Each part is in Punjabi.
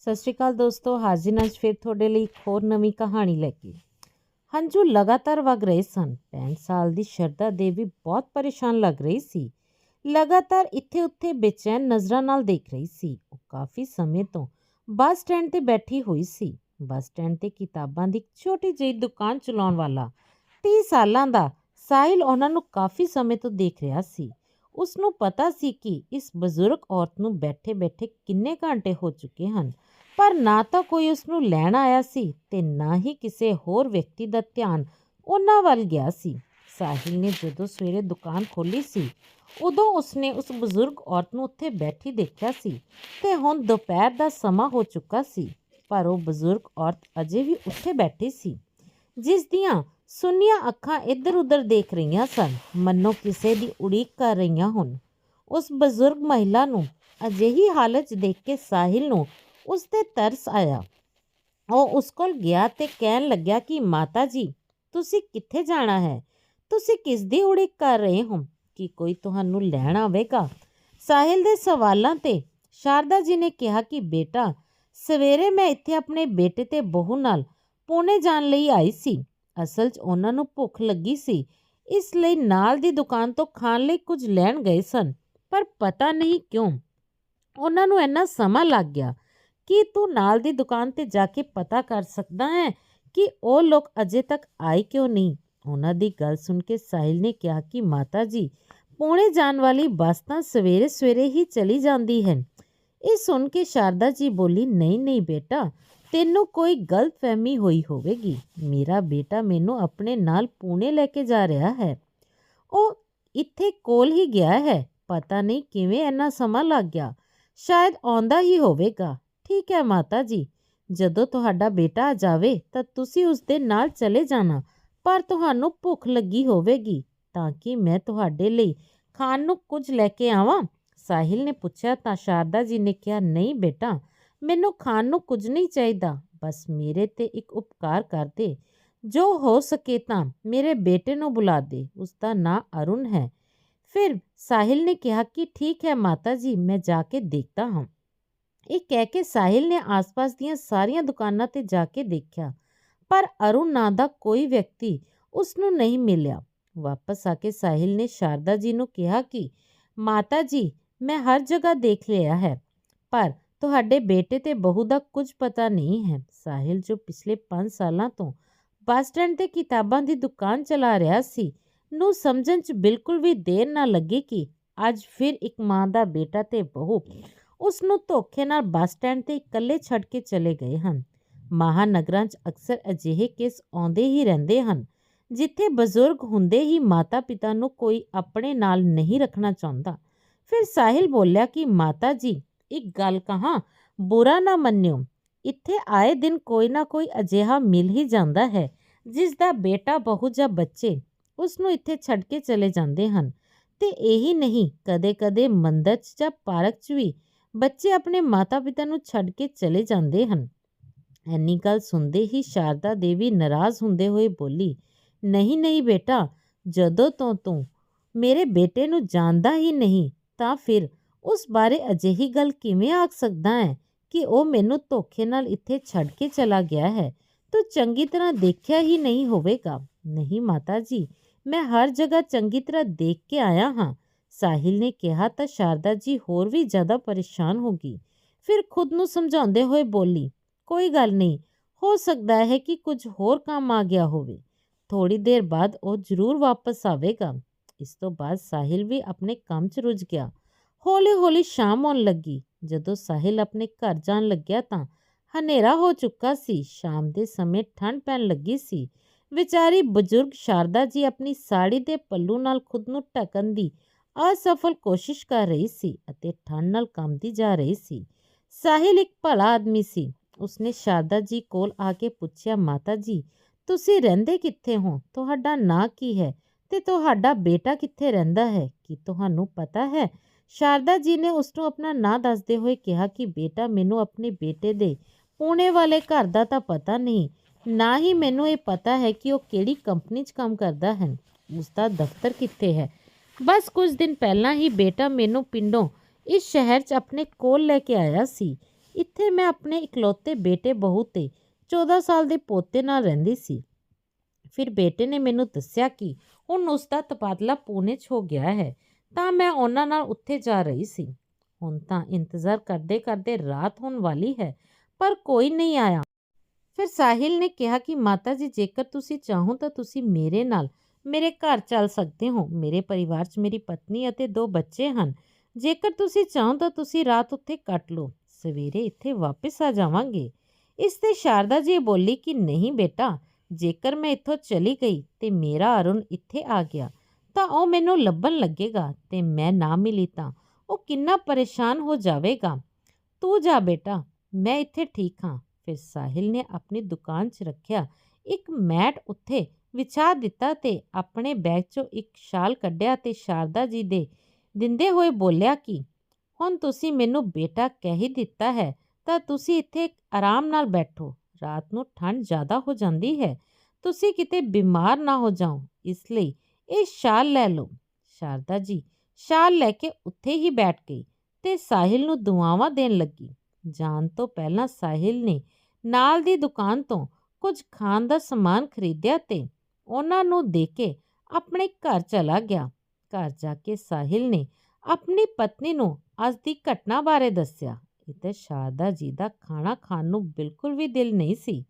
ਸਤਿ ਸ਼੍ਰੀ ਅਕਾਲ ਦੋਸਤੋ, ਹਾਜ਼ਰ ਹਾਂ ਅੱਜ ਫਿਰ ਤੁਹਾਡੇ ਲਈ ਇੱਕ ਹੋਰ ਨਵੀਂ ਕਹਾਣੀ ਲੈ ਕੇ। ਹੰਝੂ ਲਗਾਤਾਰ ਵਗ ਰਹੇ ਸਨ। 65 ਸਾਲ ਦੀ ਸ਼ਰਦਾ ਦੇਵੀ ਬਹੁਤ ਪਰੇਸ਼ਾਨ ਲੱਗ ਰਹੀ ਸੀ। ਲਗਾਤਾਰ ਇੱਥੇ ਉੱਥੇ ਬੇਚੈਨ ਨਜ਼ਰਾਂ ਨਾਲ ਦੇਖ ਰਹੀ ਸੀ। ਉਹ ਕਾਫੀ ਸਮੇਂ ਤੋਂ ਬੱਸ ਸਟੈਂਡ ਤੇ ਬੈਠੀ ਹੋਈ ਸੀ। ਬੱਸ ਸਟੈਂਡ ਤੇ ਕਿਤਾਬਾਂ ਦੀ ਛੋਟੀ ਜਿਹੀ ਦੁਕਾਨ ਚਲਾਉਣ ਵਾਲਾ 30 ਸਾਲਾਂ ਦਾ ਸਾਹਿਲ ਉਹਨਾਂ ਨੂੰ ਕਾਫੀ ਸਮੇਂ ਤੋਂ ਦੇਖ ਰਿਹਾ ਸੀ। ਉਸ ਨੂੰ ਪਤਾ ਸੀ ਕਿ ਇਸ ਬਜ਼ੁਰਗ ਔਰਤ ਨੂੰ ਬੈਠੇ-ਬੈਠੇ ਕਿੰਨੇ ਘੰਟੇ ਹੋ ਚੁੱਕੇ ਹਨ। ਪਰ ਨਾ ਤਾਂ ਕੋਈ ਉਸ ਨੂੰ ਲੈਣ ਆਇਆ ਸੀ ਤੇ ਨਾ ਹੀ ਕਿਸੇ ਹੋਰ ਵਿਅਕਤੀ ਦਾ ਧਿਆਨ ਉਹਨਾਂ ਵੱਲ ਗਿਆ ਸੀ। ਸਾਹਿਲ ਨੇ ਜਦੋਂ ਸਵੇਰੇ ਦੁਕਾਨ ਖੋਲੀ ਸੀ, ਉਦੋਂ ਉਸਨੇ ਉਸ ਬਜ਼ੁਰਗ ਔਰਤ ਨੂੰ ਉੱਥੇ ਬੈਠੀ ਦੇਖਿਆ ਸੀ ਤੇ ਹੁਣ ਦੁਪਹਿਰ ਦਾ ਸਮਾਂ ਹੋ ਚੁੱਕਾ ਸੀ, ਪਰ ਉਹ ਬਜ਼ੁਰਗ ਔਰਤ ਅਜੇ ਵੀ ਉੱਥੇ ਬੈਠੀ ਸੀ, ਜਿਸ ਦੀਆਂ ਸੁੰਨੀਆਂ ਅੱਖਾਂ ਇੱਧਰ-ਉੱਧਰ ਦੇਖ ਰਹੀਆਂ ਸਨ, ਮੰਨੋ ਕਿਸੇ ਦੀ ਉਡੀਕ ਕਰ ਰਹੀਆਂ ਹੋਣ। ਉਸ ਬਜ਼ੁਰਗ ਮਹਿਲਾ ਨੂੰ ਅਜਿਹੀ ਹਾਲਤ ਦੇਖ ਕੇ ਸਾਹਿਲ ਨੂੰ ਉਸ ਤੇ ਤਰਸ ਆਇਆ। ਉਹ ਉਸ ਕੋਲ ਗਿਆ ਤੇ ਕਹਿਣ ਲੱਗਿਆ ਕਿ, ਮਾਤਾ ਜੀ, ਤੁਸੀਂ ਕਿੱਥੇ ਜਾਣਾ ਹੈ? ਤੁਸੀਂ ਕਿਸ ਦੀ ਉਡੀਕ ਕਰ ਰਹੇ ਹੋ? ਕਿ ਕੋਈ ਤੁਹਾਨੂੰ ਲੈਣ ਆਵੇਗਾ? ਸਾਹਿਲ ਦੇ ਸਵਾਲਾਂ ਤੇ ਸ਼ਾਰਦਾ ਜੀ ਨੇ ਕਿਹਾ ਕਿ, ਬੇਟਾ, ਸਵੇਰੇ ਮੈਂ ਇੱਥੇ ਆਪਣੇ ਬੇਟੇ ਤੇ ਬਹੂ ਨਾਲ ਪੁਣੇ ਜਾਣ ਲਈ ਆਈ ਸੀ। ਅਸਲ 'ਚ ਉਹਨਾਂ ਨੂੰ ਭੁੱਖ ਲੱਗੀ ਸੀ। ਇਸ ਲਈ ਨਾਲ ਦੀ ਦੁਕਾਨ ਤੋਂ ਖਾਣ ਲਈ ਕੁਝ ਲੈਣ ਗਏ ਸਨ। ਪਰ ਪਤਾ ਨਹੀਂ ਕਿਉਂ ਉਹਨਾਂ ਨੂੰ ਇੰਨਾ ਸਮਾਂ ਲੱਗ ਗਿਆ। ਕੀ ਤੂੰ ਨਾਲ ਦੀ ਦੁਕਾਨ ਤੇ ਜਾ ਕੇ ਪਤਾ ਕਰ ਸਕਦਾ ਹੈ ਕਿ ਉਹ ਲੋਕ ਅਜੇ ਤੱਕ ਆਏ ਕਿਉਂ ਨਹੀਂ? ਉਹਨਾਂ ਦੀ ਗੱਲ ਸੁਣ ਕੇ ਸਾਹਿਲ ਨੇ ਕਿਹਾ ਕਿ ਮਾਤਾ ਜੀ ਪੁਣੇ ਜਾਣ ਵਾਲੀ ਬੱਸ ਤਾਂ ਸਵੇਰੇ ਸਵੇਰੇ ਹੀ ਚਲੀ ਜਾਂਦੀ ਹੈ। ਇਹ ਸੁਣ ਕੇ ਸ਼ਾਰਦਾ ਜੀ ਬੋਲੀ, ਨਹੀਂ ਨਹੀਂ ਬੇਟਾ, ਤੈਨੂੰ ਕੋਈ ਗਲਤਫਹਿਮੀ ਹੋਈ ਹੋਵੇਗੀ। ਮੇਰਾ ਬੇਟਾ ਮੈਨੂੰ ਆਪਣੇ ਨਾਲ ਪੁਣੇ ਲੈ ਕੇ ਜਾ ਰਿਹਾ ਹੈ। ਉਹ ਇੱਥੇ ਕੋਲ ਹੀ ਗਿਆ ਹੈ। ਪਤਾ ਨਹੀਂ ਕਿਵੇਂ ਇੰਨਾ ਸਮਾਂ ਲੱਗ ਗਿਆ। ਸ਼ਾਇਦ ਆਉਂਦਾ ਹੀ ਹੋਵੇਗਾ। ਠੀਕ ਹੈ ਮਾਤਾ ਜੀ, ਜਦੋਂ ਤੁਹਾਡਾ ਬੇਟਾ ਆ ਜਾਵੇ ਤਾਂ ਤੁਸੀਂ ਉਸ ਦੇ ਨਾਲ ਚਲੇ ਜਾਣਾ, ਪਰ ਤੁਹਾਨੂੰ ਭੁੱਖ ਲੱਗੀ ਹੋਵੇਗੀ, ਤਾਂ ਕਿ ਮੈਂ ਤੁਹਾਡੇ ਲਈ ਖਾਣ ਨੂੰ ਕੁਝ ਲੈ ਕੇ ਆਵਾਂ। ਸਾਹਿਲ ਨੇ ਪੁੱਛਿਆ, ਤਾਂ ਸ਼ਾਰਦਾ ਜੀ ਨੇ ਕਿਹਾ, ਨਹੀਂ ਬੇਟਾ, ਮੈਨੂੰ ਖਾਣ ਨੂੰ ਕੁਝ ਨਹੀਂ ਚਾਹੀਦਾ, ਬਸ ਮੇਰੇ ਤੇ ਇੱਕ ਉਪਕਾਰ ਕਰ ਦੇ। ਜੋ ਹੋ ਸਕੇ ਤਾਂ ਮੇਰੇ ਬੇਟੇ ਨੂੰ ਬੁਲਾ ਦੇ, ਉਸ ਦਾ ਨਾਂ ਅਰੁਣ ਹੈ। ਫਿਰ ਸਾਹਿਲ ਨੇ ਕਿਹਾ ਕਿ, ਠੀਕ ਹੈ ਮਾਤਾ ਜੀ, ਮੈਂ ਜਾ ਕੇ ਦੇਖਦਾ ਹਾਂ। ਇਹ ਕਹਿ ਕੇ ਸਾਹਿਲ ਨੇ ਆਸ-ਪਾਸ ਦੀਆਂ ਸਾਰੀਆਂ ਦੁਕਾਨਾਂ ਤੇ ਜਾ ਕੇ ਦੇਖਿਆ, ਪਰ ਅਰੁਣ ਨਾਂ ਦਾ ਕੋਈ ਵਿਅਕਤੀ ਉਸ ਨੂੰ ਨਹੀਂ ਮਿਲਿਆ। ਵਾਪਸ ਆ ਕੇ ਸਾਹਿਲ ਨੇ ਸ਼ਾਰਦਾ ਜੀ ਨੂੰ ਕਿਹਾ ਕਿ, ਮਾਤਾ ਜੀ, ਮੈਂ ਹਰ ਜਗ੍ਹਾ ਦੇਖ ਲਿਆ ਹੈ, ਪਰ ਤੁਹਾਡੇ ਬੇਟੇ ਤੇ ਬਹੂ ਦਾ ਕੁਝ ਪਤਾ ਨਹੀਂ ਹੈ। ਸਾਹਿਲ ਜੋ ਪਿਛਲੇ 5 ਸਾਲਾਂ ਤੋਂ ਬੱਸ ਸਟੈਂਡ ਤੇ ਕਿਤਾਬਾਂ ਦੀ ਦੁਕਾਨ ਚਲਾ ਰਿਹਾ ਸੀ, ਨੂੰ ਸਮਝਣ 'ਚ ਬਿਲਕੁਲ ਵੀ ਦੇਰ ਨਾ ਲੱਗੀ ਕਿ ਅੱਜ ਫਿਰ ਇੱਕ ਮਾਂ ਦਾ ਬੇਟਾ ਤੇ ਬਹੂ ਉਸ ਨੂੰ ਧੋਖੇ ਨਾਲ ਬੱਸ ਸਟੈਂਡ ਤੇ ਇਕੱਲੇ ਛੱਡ ਕੇ ਚਲੇ ਗਏ ਹਨ। ਮਹਾਨਗਰਾਂ 'ਚ ਅਕਸਰ ਅਜਿਹੇ ਕੇਸ ਆਉਂਦੇ ਹੀ ਰਹਿੰਦੇ ਹਨ, ਜਿੱਥੇ ਬਜ਼ੁਰਗ ਹੁੰਦੇ ਹੀ ਮਾਤਾ-ਪਿਤਾ ਨੂੰ ਕੋਈ ਆਪਣੇ ਨਾਲ ਨਹੀਂ ਰੱਖਣਾ ਚਾਹੁੰਦਾ। ਫਿਰ ਸਾਹਿਲ ਬੋਲਿਆ ਕਿ, ਮਾਤਾ ਜੀ, ਇੱਕ ਗੱਲ ਕਹਾਂ, ਬੁਰਾ ਨਾ ਮੰਨਿਓ। ਇੱਥੇ ਆਏ ਦਿਨ ਕੋਈ ਨਾ ਕੋਈ ਅਜਿਹਾ ਮਿਲ ਹੀ ਜਾਂਦਾ ਹੈ, ਜਿਸ ਦਾ ਬੇਟਾ, ਬਹੂ ਜਾਂ ਬੱਚੇ ਉਸ ਨੂੰ ਇੱਥੇ ਛੱਡ ਕੇ ਚਲੇ ਜਾਂਦੇ ਹਨ। ਤੇ ਇਹੀ ਨਹੀਂ, ਕਦੇ-ਕਦੇ ਮੰਦਰ 'ਚ ਜਾਂ ਪਾਰਕ 'ਚ ਵੀ ਬੱਚੇ ਆਪਣੇ ਮਾਤਾ-ਪਿਤਾ ਨੂੰ ਛੱਡ ਕੇ ਚਲੇ ਜਾਂਦੇ ਹਨ। ਐਨੀ ਗੱਲ ਸੁਣਦੇ ਹੀ ਸ਼ਾਰਦਾ ਦੇਵੀ ਨਾਰਾਜ਼ ਹੁੰਦੇ ਹੋਏ ਬੋਲੀ, ਨਹੀਂ ਨਹੀਂ ਬੇਟਾ, ਜਦੋਂ ਤੋਂ ਤੂੰ ਮੇਰੇ ਬੇਟੇ ਨੂੰ ਜਾਣਦਾ ਹੀ ਨਹੀਂ, ਤਾਂ ਫਿਰ ਉਸ ਬਾਰੇ ਅਜਿਹੀ ਗੱਲ ਕਿਵੇਂ ਆਖ ਸਕਦਾ ਹੈ ਕਿ ਉਹ ਮੈਨੂੰ ਧੋਖੇ ਨਾਲ ਇੱਥੇ ਛੱਡ ਕੇ ਚਲਾ ਗਿਆ ਹੈ? ਤੂੰ ਚੰਗੀ ਤਰ੍ਹਾਂ ਦੇਖਿਆ ਹੀ ਨਹੀਂ ਹੋਵੇਗਾ। ਨਹੀਂ ਮਾਤਾ ਜੀ, ਮੈਂ ਹਰ ਜਗ੍ਹਾ ਚੰਗੀ ਤਰ੍ਹਾਂ ਦੇਖ ਕੇ ਆਇਆ ਹਾਂ। ਸਾਹਿਲ ਨੇ ਕਿਹਾ, ਤਾਂ ਸ਼ਾਰਦਾ ਜੀ ਹੋਰ ਵੀ ਜ਼ਿਆਦਾ ਪਰੇਸ਼ਾਨ ਹੋ ਗਈ। ਫਿਰ ਖੁਦ ਨੂੰ ਸਮਝਾਉਂਦੇ ਹੋਏ ਬੋਲੀ, ਕੋਈ ਗੱਲ ਨਹੀਂ, ਹੋ ਸਕਦਾ ਹੈ ਕਿ ਕੁਝ ਹੋਰ ਕੰਮ ਆ ਗਿਆ ਹੋਵੇ। ਥੋੜੀ ਦੇਰ ਬਾਅਦ ਉਹ ਜ਼ਰੂਰ ਵਾਪਸ ਆਵੇਗਾ। ਇਸ ਤੋਂ ਬਾਅਦ ਸਾਹਿਲ ਵੀ ਆਪਣੇ ਕੰਮ 'ਚ ਰੁੱਝ ਗਿਆ। ਹੌਲੀ-ਹੌਲੀ ਸ਼ਾਮ ਆਉਣ ਲੱਗੀ। ਜਦੋਂ ਸਾਹਿਲ ਆਪਣੇ ਘਰ ਜਾਣ ਲੱਗਿਆ ਤਾਂ ਹਨੇਰਾ ਹੋ ਚੁੱਕਾ ਸੀ। ਸ਼ਾਮ ਦੇ ਸਮੇਂ ਠੰਡ ਪੈਣ ਲੱਗੀ ਸੀ। ਵਿਚਾਰੀ ਬਜ਼ੁਰਗ ਸ਼ਾਰਦਾ ਜੀ ਆਪਣੀ ਸਾੜੀ ਦੇ ਪੱਲੂ ਨਾਲ ਖੁਦ ਨੂੰ ਢੱਕਣ ਦੀ ਅਸਫਲ ਕੋਸ਼ਿਸ਼ ਕਰ ਰਹੀ ਸੀ ਅਤੇ ਠੰਡ ਨਾਲ ਕੰਬਦੀ ਜਾ ਰਹੀ ਸੀ। ਸਾਹਿਲ ਇੱਕ ਭਲਾ ਆਦਮੀ ਸੀ। ਉਸਨੇ ਸ਼ਾਰਦਾ ਜੀ ਕੋਲ ਆ ਕੇ ਪੁੱਛਿਆ, ਮਾਤਾ ਜੀ, ਤੁਸੀਂ ਰਹਿੰਦੇ ਕਿੱਥੇ ਹੋ? ਤੁਹਾਡਾ ਨਾਂ ਕੀ ਹੈ? ਤੇ ਤੁਹਾਡਾ ਬੇਟਾ ਕਿੱਥੇ ਰਹਿੰਦਾ ਹੈ? ਕੀ ਤੁਹਾਨੂੰ ਪਤਾ ਹੈ? ਸ਼ਾਰਦਾ ਜੀ ਨੇ ਉਸ ਨੂੰ ਆਪਣਾ ਨਾਂ ਦੱਸਦੇ ਹੋਏ ਕਿਹਾ ਕਿ, ਬੇਟਾ, ਮੈਨੂੰ ਆਪਣੇ ਬੇਟੇ ਦੇ ਪੁਣੇ ਵਾਲੇ ਘਰ ਦਾ ਤਾਂ ਪਤਾ ਨਹੀਂ। ਨਾ ਹੀ ਮੈਨੂੰ ਇਹ ਪਤਾ ਹੈ ਕਿ ਉਹ ਕਿਹੜੀ ਕੰਪਨੀ 'ਚ ਕੰਮ ਕਰਦਾ ਹੈ। ਉਸ ਦਾ ਦਫ਼ਤਰ ਕਿੱਥੇ ਹੈ? ਬਸ ਕੁਝ ਦਿਨ ਪਹਿਲਾਂ ਹੀ ਬੇਟਾ ਮੈਨੂੰ ਪਿੰਡੋਂ ਇਸ ਸ਼ਹਿਰ 'ਚ ਆਪਣੇ ਕੋਲ ਲੈ ਕੇ ਆਇਆ ਸੀ। ਇੱਥੇ ਮੈਂ ਆਪਣੇ ਇਕਲੌਤੇ ਬੇਟੇ ਬਹੂ ਤੇ 14 ਸਾਲ ਦੇ ਪੋਤੇ ਨਾਲ ਰਹਿੰਦੀ ਸੀ। ਫਿਰ ਬੇਟੇ ਨੇ ਮੈਨੂੰ ਦੱਸਿਆ ਕਿ ਹੁਣ ਉਸ ਦਾ ਤਬਾਦਲਾ ਪੂਨੇ 'ਚ ਹੋ ਗਿਆ ਹੈ, ਤਾਂ ਮੈਂ ਉਹਨਾਂ ਨਾਲ ਉੱਥੇ ਜਾ ਰਹੀ ਸੀ। ਹੁਣ ਤਾਂ ਇੰਤਜ਼ਾਰ ਕਰਦੇ ਕਰਦੇ ਰਾਤ ਹੋਣ ਵਾਲੀ ਹੈ, ਪਰ ਕੋਈ ਨਹੀਂ ਆਇਆ। ਫਿਰ ਸਾਹਿਲ ਨੇ ਕਿਹਾ ਕਿ ਮਾਤਾ ਜੀ, ਜੇਕਰ ਤੁਸੀਂ ਚਾਹੋ ਤਾਂ ਤੁਸੀਂ ਮੇਰੇ ਨਾਲ ਮੇਰੇ ਘਰ ਚੱਲ ਸਕਦੇ ਹੋ। ਮੇਰੇ ਪਰਿਵਾਰ 'ਚ ਮੇਰੀ ਪਤਨੀ ਅਤੇ ਦੋ ਬੱਚੇ ਹਨ। ਜੇਕਰ ਤੁਸੀਂ ਚਾਹੋ ਤਾਂ ਤੁਸੀਂ ਰਾਤ ਉੱਥੇ ਕੱਟ ਲਓ। ਸਵੇਰੇ ਇੱਥੇ ਵਾਪਸ ਆ ਜਾਵਾਂਗੇ। ਇਸ ਤੇ ਸ਼ਾਰਦਾ ਜੀ ਬੋਲੀ ਕਿ ਨਹੀਂ ਬੇਟਾ, ਜੇਕਰ ਮੈਂ ਇੱਥੋਂ ਚਲੀ ਗਈ ਤੇ ਮੇਰਾ ਅਰੁਣ ਇੱਥੇ ਆ ਗਿਆ, ਤਾਂ ਉਹ ਮੈਨੂੰ ਲੱਭਣ ਲੱਗੇਗਾ ਤੇ ਮੈਂ ਨਾ ਮਿਲੀ ਤਾਂ ਉਹ ਕਿੰਨਾ ਪਰੇਸ਼ਾਨ ਹੋ ਜਾਵੇਗਾ। ਤੂੰ ਜਾ ਬੇਟਾ, ਮੈਂ ਇੱਥੇ ਠੀਕ ਹਾਂ। ਫਿਰ ਸਾਹਿਲ ਨੇ ਆਪਣੀ ਦੁਕਾਨ 'ਚ ਰੱਖਿਆ ਇੱਕ ਮੈਟ ਉੱਥੇ ਵਿਛਾ ਦਿੱਤਾ ਤੇ ਆਪਣੇ ਬੈਗ 'ਚੋਂ ਇੱਕ ਸ਼ਾਲ ਕੱਢਿਆ ਤੇ ਸ਼ਾਰਦਾ ਜੀ ਦੇ ਦਿੰਦੇ ਹੋਏ ਬੋਲਿਆ ਕਿ, ਹੁਣ ਤੁਸੀਂ ਮੈਨੂੰ ਬੇਟਾ ਕਹਿ ਹੀ ਦਿੱਤਾ ਹੈ, ਤਾਂ ਤੁਸੀਂ ਇੱਥੇ ਆਰਾਮ ਨਾਲ ਬੈਠੋ। ਰਾਤ ਨੂੰ ਠੰਡ ਜ਼ਿਆਦਾ ਹੋ ਜਾਂਦੀ ਹੈ। ਤੁਸੀਂ ਕਿਤੇ ਬਿਮਾਰ ਨਾ ਹੋ ਜਾਓ। ਇਸ ਲਈ ਇਹ ਸ਼ਾਲ ਲੈ ਲਓ। ਸ਼ਾਰਦਾ ਜੀ ਸ਼ਾਲ ਲੈ ਕੇ ਉੱਥੇ ਹੀ ਬੈਠ ਗਈ ਤੇ ਸਾਹਿਲ ਨੂੰ ਦੁਆਵਾਂ ਦੇਣ ਲੱਗੀ। ਜਾਣ ਤੋਂ ਪਹਿਲਾਂ ਸਾਹਿਲ ਨੇ ਨਾਲ ਦੀ ਦੁਕਾਨ ਤੋਂ ਕੁਝ ਖਾਣ ਦਾ ਸਮਾਨ ਖਰੀਦਿਆ ਤੇ ਉਹਨਾਂ ਨੂੰ ਦੇ ਕੇ ਆਪਣੇ ਘਰ ਚਲਾ ਗਿਆ। ਘਰ ਜਾ ਕੇ ਸਾਹਿਲ ਨੇ ਆਪਣੀ ਪਤਨੀ ਨੂੰ ਅੱਜ ਦੀ ਘਟਨਾ ਬਾਰੇ ਦੱਸਿਆ। ਇੱਥੇ ਸ਼ਾਰਦਾ ਜੀ ਦਾ ਖਾਣਾ ਖਾਣ ਨੂੰ ਬਿਲਕੁਲ ਵੀ ਦਿਲ ਨਹੀਂ ਸੀ।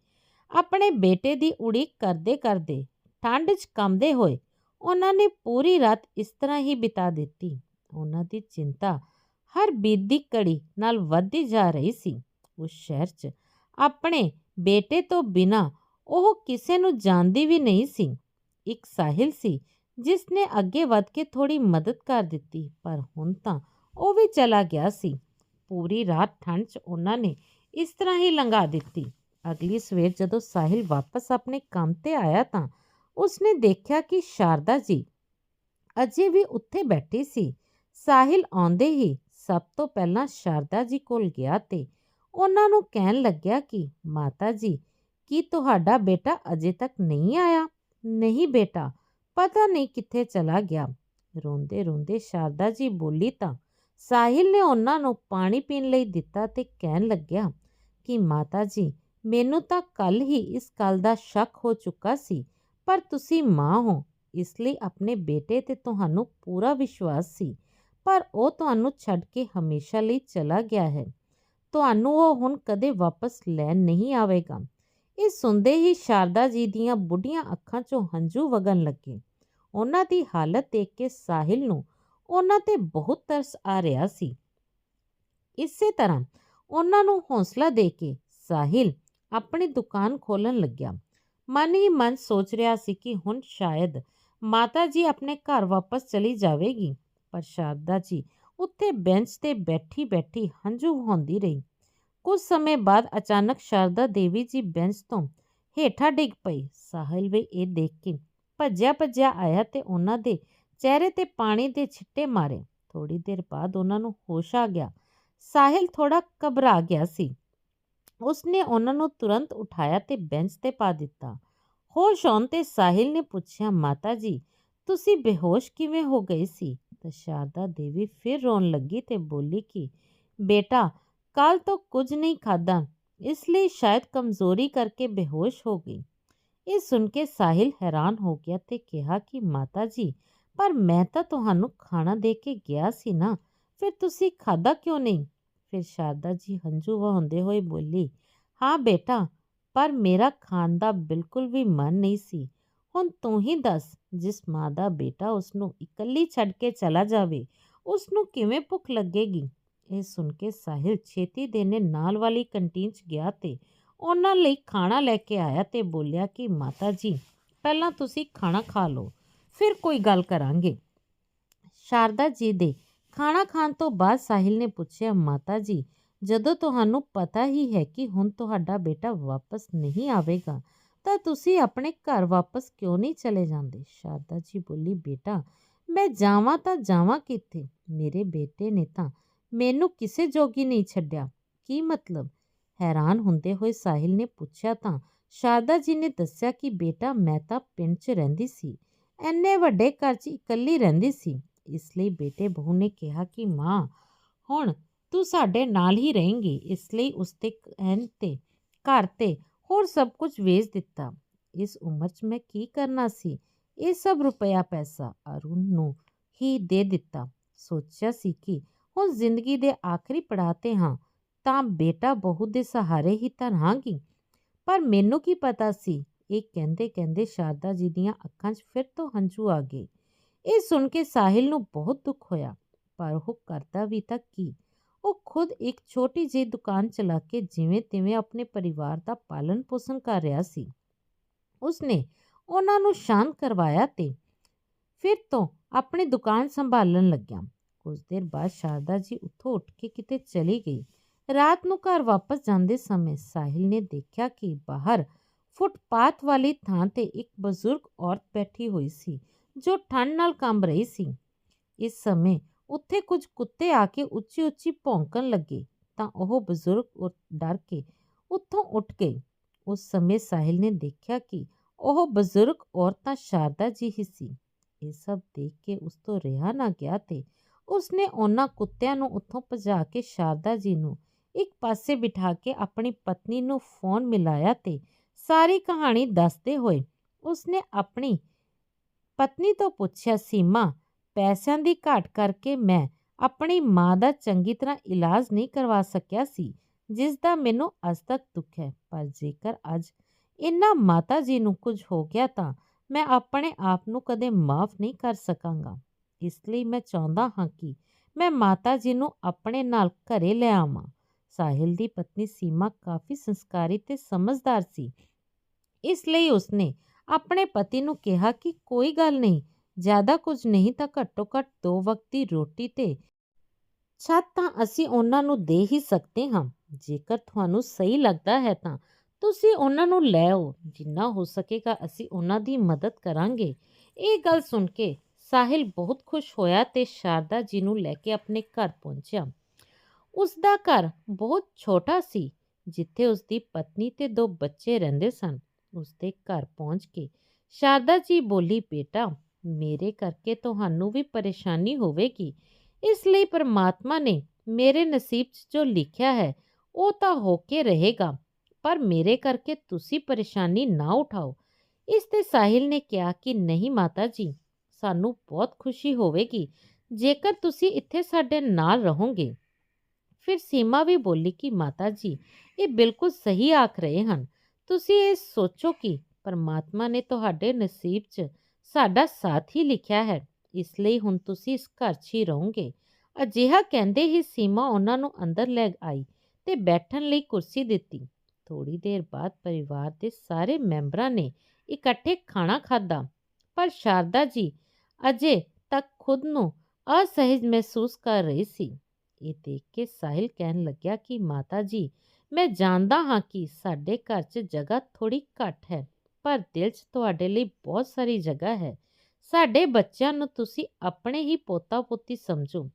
ਆਪਣੇ ਬੇਟੇ ਦੀ ਉਡੀਕ ਕਰਦੇ ਕਰਦੇ ਠੰਡ 'ਚ ਕੰਬਦੇ ਹੋਏ ਉਹਨਾਂ ਨੇ ਪੂਰੀ ਰਾਤ ਇਸ ਤਰ੍ਹਾਂ ਹੀ ਬਿਤਾ ਦਿੱਤੀ। ਉਹਨਾਂ ਦੀ ਚਿੰਤਾ ਹਰ ਬੀਤਦੀ ਘੜੀ ਨਾਲ ਵੱਧਦੀ ਜਾ ਰਹੀ ਸੀ। ਉਸ ਸ਼ਹਿਰ 'ਚ ਆਪਣੇ ਬੇਟੇ ਤੋਂ ਬਿਨਾ ਉਹ ਕਿਸੇ ਨੂੰ ਜਾਣਦੀ ਵੀ ਨਹੀਂ ਸੀ। ਇੱਕ ਸਾਹਿਲ ਸੀ ਜਿਸ ਨੇ ਅੱਗੇ ਵੱਧ ਕੇ ਥੋੜੀ ਮਦਦ ਕਰ ਦਿੱਤੀ, ਪਰ ਹੁਣ ਤਾਂ ਉਹ ਵੀ ਚਲਾ ਗਿਆ ਸੀ। ਪੂਰੀ ਰਾਤ ਠੰਡ 'ਚ ਉਹਨਾਂ ਨੇ ਇਸ ਤਰ੍ਹਾਂ ਹੀ ਲੰਘਾ ਦਿੱਤੀ। ਅਗਲੀ ਸਵੇਰ ਜਦੋਂ ਸਾਹਿਲ ਵਾਪਸ ਆਪਣੇ ਕੰਮ ਤੇ ਆਇਆ ਤਾਂ ਉਸਨੇ ਦੇਖਿਆ ਕਿ ਸ਼ਾਰਦਾ ਜੀ ਅਜੇ ਵੀ ਉੱਥੇ ਬੈਠੀ ਸੀ। ਸਾਹਿਲ ਆਉਂਦੇ ਹੀ ਸਭ ਤੋਂ ਪਹਿਲਾਂ ਸ਼ਾਰਦਾ ਜੀ ਕੋਲ ਗਿਆ ਤੇ ਉਹਨਾਂ ਨੂੰ ਕਹਿਣ ਲੱਗਿਆ ਕਿ ਮਾਤਾ ਜੀ ਕੀ ਤੁਹਾਡਾ ਬੇਟਾ ਅਜੇ ਤੱਕ ਨਹੀਂ ਆਇਆ। ਨਹੀਂ ਬੇਟਾ, ਪਤਾ ਨਹੀਂ ਕਿੱਥੇ ਚਲਾ ਗਿਆ। ਰੋਂਦੇ ਰੋਂਦੇ ਸ਼ਾਰਦਾ ਜੀ ਬੋਲੀ ਤਾਂ ਸਾਹਿਲ ਨੇ ਉਹਨਾਂ ਨੂੰ ਪਾਣੀ ਪੀਣ ਲਈ ਦਿੱਤਾ ਤੇ ਕਹਿਣ ਲੱਗਿਆ, ਕਿ ਮਾਤਾ ਜੀ, ਮੈਨੂੰ ਤਾਂ ਕੱਲ ਹੀ ਇਸ ਗੱਲ ਦਾ ਸ਼ੱਕ ਹੋ ਚੁੱਕਾ ਸੀ, ਪਰ ਤੁਸੀਂ ਮਾਂ ਹੋ, ਇਸ ਲਈ ਆਪਣੇ ਬੇਟੇ ਤੇ ਤੁਹਾਨੂੰ ਪੂਰਾ ਵਿਸ਼ਵਾਸ ਸੀ, ਪਰ ਉਹ ਤੁਹਾਨੂੰ ਛੱਡ ਕੇ ਹਮੇਸ਼ਾ ਲਈ ਚਲਾ ਗਿਆ ਹੈ। ਤੁਹਾਨੂੰ ਉਹ ਹੁਣ ਕਦੇ ਵਾਪਸ ਲੈਣ ਨਹੀਂ ਆਵੇਗਾ। ਇਹ ਸੁਣਦੇ ਹੀ ਸ਼ਾਰਦਾ ਜੀ ਦੀਆਂ ਬੁੱਢੀਆਂ ਅੱਖਾਂ 'ਚੋਂ ਹੰਝੂ ਵਗਣ ਲੱਗੇ। ਉਹਨਾਂ ਦੀ ਹਾਲਤ ਦੇਖ ਕੇ ਸਾਹਿਲ ਨੂੰ ਉਹਨਾਂ ਤੇ ਬਹੁਤ ਤਰਸ ਆ ਰਿਹਾ ਸੀ। ਇਸੇ ਤਰ੍ਹਾਂ ਉਹਨਾਂ ਨੂੰ ਹੌਸਲਾ ਦੇ ਕੇ ਸਾਹਿਲ ਆਪਣੀ ਦੁਕਾਨ ਖੋਲਣ ਲੱਗਿਆ। ਮਨ ਹੀ ਮਨ ਸੋਚ ਰਿਹਾ ਸੀ ਕਿ ਹੁਣ ਸ਼ਾਇਦ ਮਾਤਾ ਜੀ ਆਪਣੇ ਘਰ ਵਾਪਸ ਚਲੀ ਜਾਵੇਗੀ, ਪਰ ਸ਼ਾਰਦਾ ਜੀ ਉੱਥੇ ਬੈਂਚ ਤੇ ਬੈਠੀ ਬੈਠੀ ਹੰਝੂ ਵਹਾਉਂਦੀ ਰਹੀ। ਕੁਝ ਸਮੇਂ ਬਾਅਦ ਅਚਾਨਕ ਸ਼ਾਰਦਾ ਦੇਵੀ ਜੀ ਬੈਂਚ ਤੋਂ ਹੇਠਾਂ ਡਿੱਗ ਪਈ। ਸਾਹਿਲ ਵੀ ਇਹ ਦੇਖ ਕੇ ਭੱਜਿਆ ਭੱਜਿਆ ਆਇਆ ਤੇ ਉਹਨਾਂ ਦੇ ਚਿਹਰੇ ਤੇ ਪਾਣੀ ਦੇ ਛਿੱਟੇ ਮਾਰੇ। ਥੋੜੀ ਦੇਰ ਬਾਅਦ ਉਹਨਾਂ ਨੂੰ ਹੋਸ਼ ਆ ਗਿਆ। ਸਾਹਿਲ ਥੋੜਾ ਘਬਰਾ ਗਿਆ ਸੀ। ਉਸਨੇ ਉਹਨਾਂ ਨੂੰ ਤੁਰੰਤ ਉਠਾਇਆ ਤੇ ਬੈਂਚ ਤੇ ਪਾ ਦਿੱਤਾ। ਹੋਸ਼ ਆਉਣ ਤੇ ਸਾਹਿਲ ਨੇ ਪੁੱਛਿਆ, ਮਾਤਾ ਜੀ, ਤੁਸੀਂ ਬੇਹੋਸ਼ ਕਿਵੇਂ ਹੋ ਗਏ ਸੀ? ਤਾਂ ਸ਼ਾਰਦਾ ਦੇਵੀ ਫਿਰ ਰੋਣ ਲੱਗੀ ਤੇ ਬੋਲੀ ਕਿ, ਬੇਟਾ ਕੱਲ ਤੋਂ ਕੁਝ ਨਹੀਂ ਖਾਦਾ ਇਸ ਲਈ ਸ਼ਾਇਦ ਕਮਜ਼ੋਰੀ ਕਰਕੇ ਬੇਹੋਸ਼ ਹੋ ਗਈ ਇਹ ਸੁਣ ਕੇ ਸਾਹਿਲ ਹੈਰਾਨ ਹੋ ਗਿਆ ਤੇ ਕਿਹਾ ਕਿ ਮਾਤਾ ਜੀ ਪਰ ਮੈਂ ਤਾਂ ਤੁਹਾਨੂੰ ਖਾਣਾ ਦੇ ਕੇ ਗਿਆ ਸੀ ਨਾ ਫਿਰ ਤੁਸੀਂ ਖਾਦਾ ਕਿਉਂ ਨਹੀਂ ਫਿਰ ਸ਼ਾਰਦਾ ਜੀ ਹੰਝੂ ਵਹਾਉਂਦੇ ਹੋਏ ਬੋਲੀ ਹਾਂ ਬੇਟਾ ਪਰ ਮੇਰਾ ਖਾਣ ਦਾ ਬਿਲਕੁਲ ਵੀ ਮਨ ਨਹੀਂ ਸੀ ਹੁਣ ਤੂੰ ਹੀ ਦੱਸ ਜਿਸ ਮਾਂ ਦਾ ਬੇਟਾ ਉਸ ਨੂੰ ਇਕੱਲੀ ਛੱਡ ਕੇ ਚਲਾ ਜਾਵੇ ਉਸ ਨੂੰ ਕਿਵੇਂ ਭੁੱਖ ਲੱਗੇਗੀ ਇਹ ਸੁਣ ਕੇ ਸਾਹਿਲ ਛੇਤੀ ਦੇ ਨੇ ਨਾਲ ਵਾਲੀ ਕੰਟੀਨ 'ਚ ਗਿਆ ਤੇ ਉਹਨਾਂ ਲਈ ਖਾਣਾ ਲੈ ਕੇ ਆਇਆ ਤੇ ਬੋਲਿਆ ਕਿ ਮਾਤਾ ਜੀ ਪਹਿਲਾਂ ਤੁਸੀਂ ਖਾਣਾ ਖਾ ਲਓ, ਫਿਰ ਕੋਈ ਗੱਲ ਕਰਾਂਗੇ। ਸ਼ਾਰਦਾ ਜੀ ਦੇ ਖਾਣਾ ਖਾਣ ਤੋਂ ਬਾਅਦ ਸਾਹਿਲ ਨੇ ਪੁੱਛਿਆ ਮਾਤਾ ਜੀ ਜਦੋਂ ਤੁਹਾਨੂੰ ਪਤਾ ਹੀ ਹੈ ਕਿ ਹੁਣ ਤੁਹਾਡਾ ਬੇਟਾ ਵਾਪਸ ਨਹੀਂ ਆਵੇਗਾ, ਤਾਂ ਤੁਸੀਂ ਆਪਣੇ ਘਰ ਵਾਪਸ ਕਿਉਂ ਨਹੀਂ ਚਲੇ ਜਾਂਦੇ? ਸ਼ਾਰਦਾ ਜੀ ਬੋਲੀ, ਬੇਟਾ, ਮੈਂ ਜਾਵਾਂ ਤਾਂ ਜਾਵਾਂ ਕਿੱਥੇ? ਮੇਰੇ ਬੇਟੇ ਨੇ ਤਾਂ ਮੈਨੂੰ ਕਿਸੇ ਜੋਗੀ ਨਹੀਂ ਛੱਡਿਆ। ਕੀ ਮਤਲਬ? ਹੈਰਾਨ ਹੁੰਦੇ ਹੋਏ ਸਾਹਿਲ ਨੇ ਪੁੱਛਿਆ ਤਾਂ ਸ਼ਾਰਦਾ ਜੀ ਨੇ ਦੱਸਿਆ ਕਿ ਬੇਟਾ ਮੈਂ ਤਾਂ ਪਿੰਡ 'ਚ ਰਹਿੰਦੀ ਸੀ। ਐਨੇ ਵੱਡੇ ਘਰ 'ਚ ਇਕੱਲੀ ਰਹਿੰਦੀ ਸੀ। ਇਸ ਲਈ ਬੇਟੇ ਬਹੂ ਨੇ ਕਿਹਾ ਕਿ ਮਾਂ, ਹੁਣ ਤੂੰ ਸਾਡੇ ਨਾਲ ਹੀ ਰਹੇਂਗੀ। ਇਸ ਲਈ ਉਸ ਦੇ ਕਹਿਣ ਤੇ, ਘਰ ਤੇ ਹੋਰ ਸਭ ਕੁਝ ਵੇਚ ਦਿੱਤਾ। ਇਸ ਉਮਰ 'ਚ ਮੈਂ ਕੀ ਕਰਨਾ ਸੀ? ਇਹ ਸਭ ਰੁਪਇਆ ਪੈਸਾ ਅਰੁਣ ਨੂੰ ਹੀ ਦੇ ਦਿੱਤਾ। ਸੋਚਿਆ ਸੀ ਕਿ ਹੁਣ ਜ਼ਿੰਦਗੀ ਦੇ ਆਖਰੀ ਪੜਾਅ 'ਤੇ ਹਾਂ, ਤਾਂ ਬੇਟਾ ਬਹੂ ਦੇ ਸਹਾਰੇ ਹੀ ਤਾਂ ਰਹਾਂਗੀ। ਪਰ ਮੈਨੂੰ ਕੀ ਪਤਾ ਸੀ? ਇਹ ਕਹਿੰਦੇ ਕਹਿੰਦੇ ਸ਼ਾਰਦਾ ਜੀ ਦੀਆਂ ਅੱਖਾਂ 'ਚ ਫਿਰ ਤੋਂ ਹੰਝੂ ਆ ਗਏ। ਇਹ ਸੁਣ ਕੇ ਸਾਹਿਲ ਨੂੰ ਬਹੁਤ ਦੁੱਖ ਹੋਇਆ। ਪਰ ਉਹ ਕਰਦਾ ਵੀ ਤਾਂ ਕੀ? ਉਹ ਖੁਦ ਇੱਕ ਛੋਟੀ ਜਿਹੀ ਦੁਕਾਨ ਚਲਾ ਕੇ ਜਿਵੇਂ ਤਿਵੇਂ ਆਪਣੇ ਪਰਿਵਾਰ ਦਾ ਪਾਲਣ ਪੋਸ਼ਣ ਕਰ ਰਿਹਾ ਸੀ। ਉਸਨੇ ਉਹਨਾਂ ਨੂੰ ਸ਼ਾਂਤ ਕਰਵਾਇਆ ਤੇ ਫਿਰ ਤੋਂ ਆਪਣੀ ਦੁਕਾਨ ਸੰਭਾਲਣ ਲੱਗਿਆ। ਕੁਝ ਦੇਰ ਬਾਅਦ ਸ਼ਾਰਦਾ ਜੀ ਉੱਥੋਂ ਉੱਠ ਕੇ ਕਿਤੇ ਚਲੀ ਗਈ। ਰਾਤ ਨੂੰ ਘਰ ਵਾਪਸ ਜਾਂਦੇ ਸਮੇਂ ਸਾਹਿਲ ਨੇ ਦੇਖਿਆ ਕਿ ਬਾਹਰ ਫੁੱਟਪਾਥ ਵਾਲੀ ਥਾਂ ਤੇ ਇੱਕ ਬਜ਼ੁਰਗ ਔਰਤ ਬੈਠੀ ਹੋਈ ਸੀ, ਜੋ ਠੰਡ ਨਾਲ ਕੰਬ ਰਹੀ ਸੀ। ਇਸ ਸਮੇਂ ਉੱਥੇ ਕੁਝ ਕੁੱਤੇ ਆ ਕੇ ਉੱਚੀ ਉੱਚੀ ਭੌਂਕਣ ਲੱਗੇ, ਤਾਂ ਉਹ ਬਜ਼ੁਰਗ ਡਰ ਕੇ ਉੱਥੋਂ ਉੱਠ ਗਈ ਉਸ ਸਮੇਂ ਸਾਹਿਲ ਨੇ ਦੇਖਿਆ ਕਿ ਉਹ ਬਜ਼ੁਰਗ ਔਰਤਾਂ ਸ਼ਾਰਦਾ ਜੀ ਹੀ ਸੀ। ਇਹ ਸਭ ਦੇਖ ਕੇ ਉਸ ਤੋਂ ਰਿਹਾ ਨਾ ਗਿਆ ਤੇ ਉਸਨੇ ਉਹਨਾਂ ਕੁੱਤਿਆਂ ਨੂੰ ਉੱਥੋਂ ਭਜਾ ਕੇ ਸ਼ਾਰਦਾ ਜੀ ਨੂੰ ਇੱਕ ਪਾਸੇ ਬਿਠਾ ਕੇ ਆਪਣੀ ਪਤਨੀ ਨੂੰ ਫੋਨ ਮਿਲਾਇਆ ਤੇ ਸਾਰੀ ਕਹਾਣੀ ਦੱਸਦੇ ਹੋਏ ਉਸਨੇ ਆਪਣੀ ਪਤਨੀ ਤੋਂ ਪੁੱਛਿਆ, ਸੀਮਾ, ਪੈਸਿਆਂ ਦੀ ਘਾਟ ਕਰਕੇ ਮੈਂ ਆਪਣੀ ਮਾਂ ਦਾ ਚੰਗੀ ਤਰ੍ਹਾਂ ਇਲਾਜ ਨਹੀਂ ਕਰਵਾ ਸਕਿਆ ਸੀ, ਜਿਸ ਦਾ ਮੈਨੂੰ ਅੱਜ ਤੱਕ ਦੁੱਖ ਹੈ। ਪਰ ਜੇਕਰ ਅੱਜ ਇਹਨਾਂ ਮਾਤਾ ਜੀ ਨੂੰ ਕੁਝ ਹੋ ਗਿਆ ਤਾਂ ਮੈਂ ਆਪਣੇ ਆਪ ਨੂੰ ਕਦੇ ਮਾਫ ਨਹੀਂ ਕਰ ਸਕਾਂਗਾ। ਇਸ ਲਈ ਮੈਂ ਚਾਹੁੰਦਾ ਹਾਂ ਕਿ ਮੈਂ ਮਾਤਾ ਜੀ ਨੂੰ ਆਪਣੇ ਨਾਲ ਘਰੇ ਲੈ ਆਵਾਂ। ਸਾਹਿਲ ਦੀ ਪਤਨੀ ਸੀਮਾ ਕਾਫੀ ਸੰਸਕਾਰੀ ਤੇ ਸਮਝਦਾਰ ਸੀ। ਇਸ ਲਈ ਉਸਨੇ ਆਪਣੇ ਪਤੀ ਨੂੰ ਕਿਹਾ ਕਿ ਕੋਈ ਗੱਲ ਨਹੀਂ, ਜ਼ਿਆਦਾ ਕੁਝ ਨਹੀਂ ਤਾਂ ਘੱਟੋ ਘੱਟ ਦੋ ਵਕਤ ਦੀ ਰੋਟੀ ਤੇ ਛੱਤ ਤਾਂ ਅਸੀਂ ਉਹਨਾਂ ਨੂੰ ਦੇ ਹੀ ਸਕਦੇ ਹਾਂ। ਜੇਕਰ ਤੁਹਾਨੂੰ ਸਹੀ ਲੱਗਦਾ ਹੈ ਤਾਂ ਤੁਸੀਂ ਉਹਨਾਂ ਨੂੰ ਲੈ ਆਓ, ਜਿੰਨਾ ਹੋ ਸਕੇਗਾ ਅਸੀਂ ਉਹਨਾਂ ਦੀ ਮਦਦ ਕਰਾਂਗੇ। ਇਹ ਗੱਲ ਸੁਣ ਕੇ ਸਾਹਿਲ ਬਹੁਤ ਖੁਸ਼ ਹੋਇਆ ਤੇ ਸ਼ਾਰਦਾ ਜੀ ਨੂੰ ਲੈ ਕੇ ਆਪਣੇ ਘਰ ਪਹੁੰਚਿਆ ਉਸ ਦਾ ਘਰ ਬਹੁਤ ਛੋਟਾ ਸੀ ਜਿੱਥੇ ਉਸ ਦੀ ਪਤਨੀ ਤੇ ਦੋ ਬੱਚੇ ਰਹਿੰਦੇ ਸਨ ਉਸ ਦੇ ਘਰ ਪਹੁੰਚ ਕੇ ਸ਼ਾਰਦਾ ਜੀ ਬੋਲੀ ਬੇਟਾ ਮੇਰੇ ਕਰਕੇ ਤੁਹਾਨੂੰ ਵੀ ਪਰੇਸ਼ਾਨੀ ਹੋਵੇਗੀ ਇਸ ਲਈ ਪਰਮਾਤਮਾ ਨੇ ਮੇਰੇ ਨਸੀਬ 'ਚ ਜੋ ਲਿਖਿਆ ਹੈ ਉਹ ਤਾਂ ਹੋ ਕੇ ਰਹੇਗਾ ਪਰ ਮੇਰੇ ਕਰਕੇ ਤੁਸੀਂ ਪਰੇਸ਼ਾਨੀ ਨਾ ਉਠਾਓ ਇਸ ਤੇ ਸਾਹਿਲ ਨੇ ਕਿਹਾ ਕਿ ਨਹੀਂ ਮਾਤਾ ਜੀ ਸਾਨੂੰ ਬਹੁਤ ਖੁਸ਼ੀ ਹੋਵੇਗੀ। ਜੇਕਰ ਤੁਸੀਂ ਇੱਥੇ ਸਾਡੇ ਨਾਲ ਰਹੋਗੇ। ਫਿਰ ਸੀਮਾ ਵੀ ਬੋਲੀ ਕਿ, ਮਾਤਾ ਜੀ, ਇਹ ਬਿਲਕੁਲ ਸਹੀ ਆਖ ਰਹੇ ਹਨ। ਤੁਸੀਂ ਇਹ ਸੋਚੋ ਕਿ ਪਰਮਾਤਮਾ ਨੇ ਤੁਹਾਡੇ ਨਸੀਬ 'ਚ ਸਾਡਾ ਸਾਥ ਹੀ ਲਿਖਿਆ ਹੈ। ਇਸ ਲਈ ਹੁਣ ਤੁਸੀਂ ਇਸ ਘਰ 'ਚ ਹੀ ਰਹੋਗੇ। ਅਜਿਹਾ ਕਹਿੰਦੇ ਹੀ ਸੀਮਾ ਉਹਨਾਂ ਨੂੰ ਅੰਦਰ ਲੈ ਆਈ ਤੇ ਬੈਠਣ ਲਈ ਕੁਰਸੀ ਦਿੱਤੀ। ਥੋੜੀ ਦੇਰ ਬਾਅਦ ਪਰਿਵਾਰ ਦੇ ਸਾਰੇ ਮੈਂਬਰਾਂ ਨੇ ਇਕੱਠੇ ਖਾਣਾ ਖਾਧਾ। ਪਰ ਸ਼ਾਰਦਾ ਜੀ ਅਜੇ ਤੱਕ ਖੁਦ ਨੂੰ ਅਸਹਿਜ ਮਹਿਸੂਸ ਕਰ ਰਹੀ ਸੀ ਇਹ ਦੇਖ ਕੇ ਸਾਹਿਲ ਕਹਿਣ ਲੱਗਿਆ ਕਿ ਮਾਤਾ ਜੀ ਮੈਂ ਜਾਣਦਾ ਹਾਂ ਕਿ ਸਾਡੇ ਘਰ 'ਚ ਜਗ੍ਹਾ ਥੋੜੀ ਘੱਟ ਹੈ ਪਰ ਦਿਲ 'ਚ ਤੁਹਾਡੇ ਲਈ ਬਹੁਤ ਸਾਰੀ ਜਗ੍ਹਾ ਹੈ ਸਾਡੇ ਬੱਚਿਆਂ ਨੂੰ ਤੁਸੀਂ ਆਪਣੇ ਹੀ ਪੋਤਾ ਪੋਤੀ ਸਮਝੋ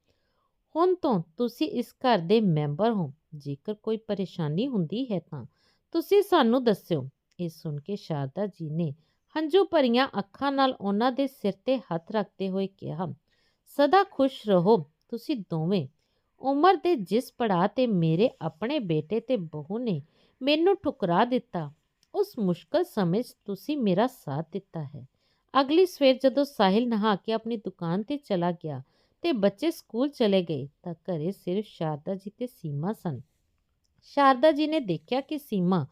ਹੁਣ ਤੋਂ ਤੁਸੀਂ ਇਸ ਘਰ ਦੇ ਮੈਂਬਰ ਹੋ ਜੇਕਰ ਕੋਈ ਪਰੇਸ਼ਾਨੀ ਹੁੰਦੀ ਹੈ ਤਾਂ ਤੁਸੀਂ ਸਾਨੂੰ ਦੱਸਿਓ ਇਹ ਸੁਣ ਕੇ ਸ਼ਾਰਦਾ ਜੀ ਨੇ ਹੰਝੂ ਭਰੀਆਂ ਅੱਖਾਂ ਨਾਲ ਉਹਨਾਂ ਦੇ ਸਿਰ ਤੇ ਹੱਥ ਰੱਖਦੇ ਹੋਏ ਕਿਹਾ, ਸਦਾ ਖੁਸ਼ ਰਹੋ, ਤੁਸੀਂ ਦੋਵੇਂ। ਉਮਰ ਦੇ ਜਿਸ ਪੜਾਅ ਤੇ ਮੇਰੇ ਆਪਣੇ ਬੇਟੇ ਤੇ ਬਹੂ ਨੇ ਮੈਨੂੰ ਠੁਕਰਾ ਦਿੱਤਾ, ਉਸ ਮੁਸ਼ਕਲ ਸਮੇਂ 'ਚ ਤੁਸੀਂ ਮੇਰਾ ਸਾਥ ਦਿੱਤਾ ਹੈ। ਅਗਲੀ ਸਵੇਰ ਜਦੋਂ ਸਾਹਿਲ ਨਹਾ ਕੇ ਆਪਣੀ ਦੁਕਾਨ ਤੇ ਚਲਾ ਗਿਆ ਤੇ ਬੱਚੇ ਸਕੂਲ ਚਲੇ ਗਏ ਤਾਂ ਘਰੇ ਸਿਰਫ ਸ਼ਾਰਦਾ ਜੀ ਤੇ ਸੀਮਾ ਸਨ। ਸ਼ਾਰਦਾ ਜੀ ਨੇ ਦੇਖਿਆ ਕਿ ਸੀਮਾ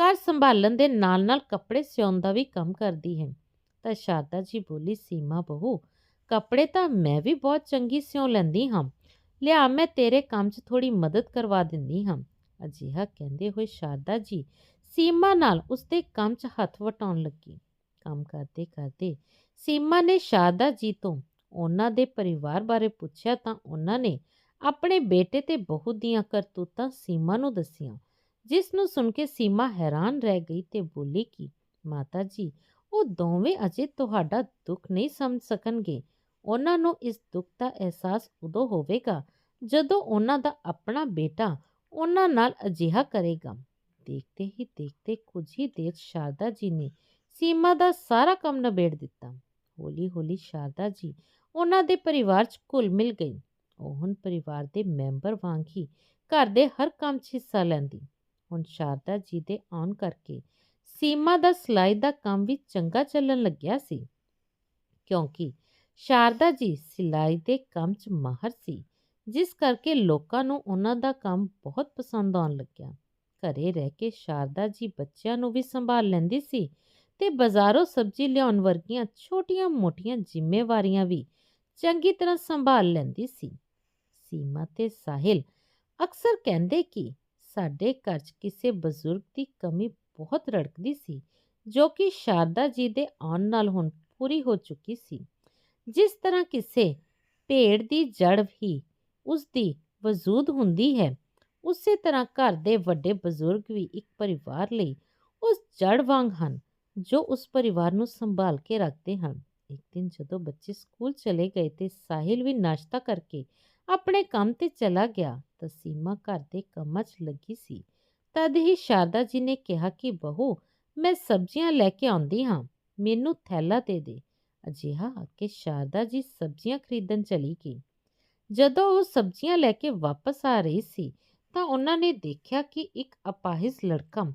ਘਰ ਸੰਭਾਲਣ ਦੇ ਨਾਲ-ਨਾਲ ਕੱਪੜੇ ਸਿਉਣ ਦਾ ਵੀ ਕੰਮ ਕਰਦੀ ਹੈ। ਤਾਂ ਸ਼ਾਰਦਾ ਜੀ ਬੋਲੀ, ਸੀਮਾ ਬਹੂ, ਕੱਪੜੇ ਤਾਂ ਮੈਂ ਵੀ ਬਹੁਤ ਚੰਗੀ ਸਿਉਂ ਲੈਂਦੀ ਹਾਂ। ਲਿਆ ਮੈਂ ਤੇਰੇ ਕੰਮ 'ਚ ਥੋੜੀ ਮਦਦ ਕਰਵਾ ਦਿੰਦੀ ਹਾਂ। ਅਜਿਹਾ ਕਹਿੰਦੇ ਹੋਏ ਸ਼ਾਰਦਾ ਜੀ ਸੀਮਾ ਨਾਲ ਉਸਦੇ ਕੰਮ 'ਚ ਹੱਥ ਵਟਾਉਣ ਲੱਗੀ। ਕੰਮ ਕਰਦੇ ਕਰਦੇ ਸੀਮਾ ਨੇ ਸ਼ਾਰਦਾ ਜੀ ਤੋਂ ਉਹਨਾਂ ਦੇ ਪਰਿਵਾਰ ਬਾਰੇ ਪੁੱਛਿਆ ਤਾਂ ਉਹਨਾਂ ਨੇ ਆਪਣੇ ਬੇਟੇ ਤੇ ਬਹੂ ਦੀਆਂ ਕਰਤੂਤਾਂ ਸੀਮਾ ਨੂੰ ਦੱਸੀਆਂ। ਜਿਸ ਨੂੰ ਸੁਣ ਕੇ ਸੀਮਾ ਹੈਰਾਨ ਰਹਿ ਗਈ ਤੇ ਬੋਲੀ ਕਿ ਮਾਤਾ ਜੀ ਉਹ ਦੋਵੇਂ ਅਜੇ ਤੁਹਾਡਾ ਦੁੱਖ ਨਹੀਂ ਸਮਝ ਸਕਣਗੇ ਉਹਨਾਂ ਨੂੰ ਇਸ ਦੁੱਖ ਦਾ ਅਹਿਸਾਸ ਉਦੋਂ ਹੋਵੇਗਾ ਜਦੋਂ ਉਹਨਾਂ ਦਾ ਆਪਣਾ ਬੇਟਾ ਉਹਨਾਂ ਨਾਲ ਅਜਿਹਾ ਕਰੇਗਾ ਦੇਖਦੇ ਹੀ ਦੇਖਦੇ ਕੁਝ ਹੀ ਦੇਰ ਸ਼ਾਰਦਾ ਜੀ ਨੇ ਸੀਮਾ ਦਾ ਸਾਰਾ ਕੰਮ ਨਿਬੇੜ ਦਿੱਤਾ ਹੌਲੀ ਹੌਲੀ ਸ਼ਾਰਦਾ ਜੀ ਉਹਨਾਂ ਦੇ ਪਰਿਵਾਰ 'ਚ ਘੁਲ ਮਿਲ ਗਈ ਉਹ ਹੁਣ ਪਰਿਵਾਰ ਦੇ ਮੈਂਬਰ ਵਾਂਗ ਹੀ ਘਰ ਦੇ ਹਰ ਕੰਮ 'ਚ ਹਿੱਸਾ ਲੈਂਦੀ ਹੁਣ ਸ਼ਾਰਦਾ ਜੀ ਦੇ ਆਉਣ ਕਰਕੇ ਸੀਮਾ ਦਾ ਸਿਲਾਈ ਦਾ ਕੰਮ ਵੀ ਚੰਗਾ ਚੱਲਣ ਲੱਗਿਆ ਸੀ। ਕਿਉਂਕਿ ਸ਼ਾਰਦਾ ਜੀ ਸਿਲਾਈ ਦੇ ਕੰਮ 'ਚ ਮਾਹਰ ਸੀ, ਜਿਸ ਕਰਕੇ ਲੋਕਾਂ ਨੂੰ ਉਹਨਾਂ ਦਾ ਕੰਮ ਬਹੁਤ ਪਸੰਦ ਆਉਣ ਲੱਗਿਆ। ਘਰੇ ਰਹਿ ਕੇ ਸ਼ਾਰਦਾ ਜੀ ਬੱਚਿਆਂ ਨੂੰ ਵੀ ਸੰਭਾਲ ਲੈਂਦੀ ਸੀ ਤੇ ਬਾਜ਼ਾਰੋਂ ਸਬਜ਼ੀ ਲਿਆਉਣ ਵਰਗੀਆਂ ਛੋਟੀਆਂ-ਮੋਟੀਆਂ ਜ਼ਿੰਮੇਵਾਰੀਆਂ ਵੀ ਚੰਗੀ ਤਰ੍ਹਾਂ ਸੰਭਾਲ ਲੈਂਦੀ ਸੀ। ਸੀਮਾ ਤੇ ਸਾਹਿਲ ਅਕਸਰ ਕਹਿੰਦੇ ਕਿ ਸਾਡੇ ਘਰ 'ਚ ਕਿਸੇ ਬਜ਼ੁਰਗ ਦੀ ਕਮੀ ਬਹੁਤ ਰੜਕਦੀ ਸੀ, ਜੋ ਕਿ ਸ਼ਾਰਦਾ ਜੀ ਦੇ ਆਉਣ ਨਾਲ ਹੁਣ ਪੂਰੀ ਹੋ ਚੁੱਕੀ ਸੀ। ਜਿਸ ਤਰ੍ਹਾਂ ਕਿਸੇ ਪੇੜ ਦੀ ਜੜ ਹੀ ਉਸ ਦੀ ਵਜੂਦ ਹੁੰਦੀ ਹੈ, ਉਸੇ ਤਰ੍ਹਾਂ ਘਰ ਦੇ ਵੱਡੇ ਬਜ਼ੁਰਗ ਵੀ ਇੱਕ ਪਰਿਵਾਰ ਲਈ ਉਸ ਜੜ ਵਾਂਗ ਹਨ, ਜੋ ਉਸ ਪਰਿਵਾਰ ਨੂੰ ਸੰਭਾਲ ਕੇ ਰੱਖਦੇ ਹਨ। ਇੱਕ ਦਿਨ ਜਦੋਂ ਬੱਚੇ ਸਕੂਲ ਚਲੇ ਗਏ ਤੇ ਸਾਹਿਲ ਵੀ ਨਾਸ਼ਤਾ ਕਰਕੇ ਆਪਣੇ ਕੰਮ ਤੇ ਚਲਾ ਗਿਆ ਤਾਂ ਸੀਮਾ ਘਰ ਦੇ ਕੰਮਾਂ 'ਚ ਲੱਗੀ ਸੀ। ਤਦ ਹੀ ਸ਼ਾਰਦਾ ਜੀ ਨੇ ਕਿਹਾ ਕਿ, ਬਹੂ, ਮੈਂ ਸਬਜ਼ੀਆਂ ਲੈ ਕੇ ਆਉਂਦੀ ਹਾਂ, ਮੈਨੂੰ ਥੈਲਾ ਦੇ ਦੇ। ਅਜਿਹਾ ਕਿ ਸ਼ਾਰਦਾ ਜੀ ਸਬਜ਼ੀਆਂ ਖਰੀਦਣ ਚਲੀ ਗਈ। ਜਦੋਂ ਉਹ ਸਬਜ਼ੀਆਂ ਲੈ ਕੇ ਵਾਪਸ ਆ ਰਹੀ ਸੀ ਤਾਂ ਉਹਨਾਂ ਨੇ ਦੇਖਿਆ ਕਿ ਇੱਕ ਅਪਾਹਿਜ ਲੜਕਾ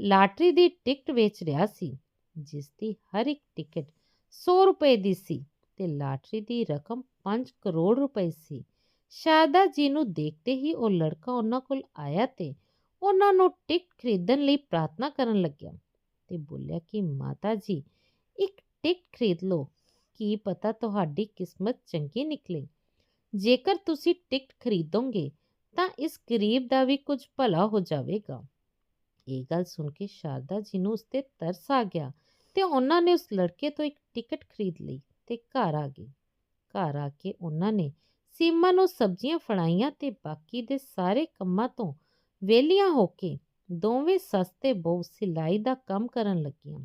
ਲਾਟਰੀ ਦੀ ਟਿਕਟ ਵੇਚ ਰਿਹਾ ਸੀ, ਜਿਸ ਦੀ ਹਰ ਇੱਕ ਟਿਕਟ 100 ਰੁਪਏ ਦੀ ਸੀ ਤੇ ਲਾਟਰੀ ਦੀ ਰਕਮ 5 ਕਰੋੜ ਰੁਪਏ ਸੀ। ਸ਼ਾਰਦਾ ਜੀ ਨੂੰ ਦੇਖਦੇ ਹੀ ਉਹ ਲੜਕਾ ਉਹਨਾਂ ਕੋਲ ਆਇਆ ਤੇ ਉਹਨਾਂ ਨੂੰ ਟਿਕਟ ਖਰੀਦਣ ਲਈ ਪ੍ਰਾਰਥਨਾ ਕਰਨ ਲੱਗਿਆ ਤੇ ਬੋਲਿਆ ਕਿ, ਮਾਤਾ ਜੀ, ਇੱਕ ਟਿਕਟ ਖਰੀਦ ਲਓ। ਕੀ ਪਤਾ ਤੁਹਾਡੀ ਕਿਸਮਤ ਚੰਗੀ ਨਿਕਲੇ। ਜੇਕਰ ਤੁਸੀਂ ਟਿਕਟ ਖਰੀਦੋਗੇ, ਤਾਂ ਇਸ ਗਰੀਬ ਦਾ ਵੀ ਕੁਝ ਭਲਾ ਹੋ ਜਾਵੇਗਾ। ਇਹ ਗੱਲ ਸੁਣ ਕੇ ਸ਼ਾਰਦਾ ਜੀ ਨੂੰ ਉਸ ਤੇ ਤਰਸ ਆ ਗਿਆ ਤੇ ਉਹਨਾਂ ਨੇ ਉਸ ਲੜਕੇ ਤੋਂ ਇੱਕ ਟਿਕਟ ਖਰੀਦ ਲਈ ਤੇ ਘਰ ਆ ਗਏ। ਘਰ ਆ ਕੇ ਉਹਨਾਂ ਨੇ ਸੀਮਾ ਨੂੰ ਸਬਜ਼ੀਆਂ ਫੜਾਈਆਂ ਤੇ ਬਾਕੀ ਦੇ ਸਾਰੇ ਕੰਮਾਂ ਤੋਂ ਵਿਹਲੀਆਂ ਹੋ ਕੇ ਦੋਵੇਂ ਸਸਤੇ ਬਹੁ ਸਿਲਾਈ ਦਾ ਕੰਮ ਕਰਨ ਲੱਗੀਆਂ।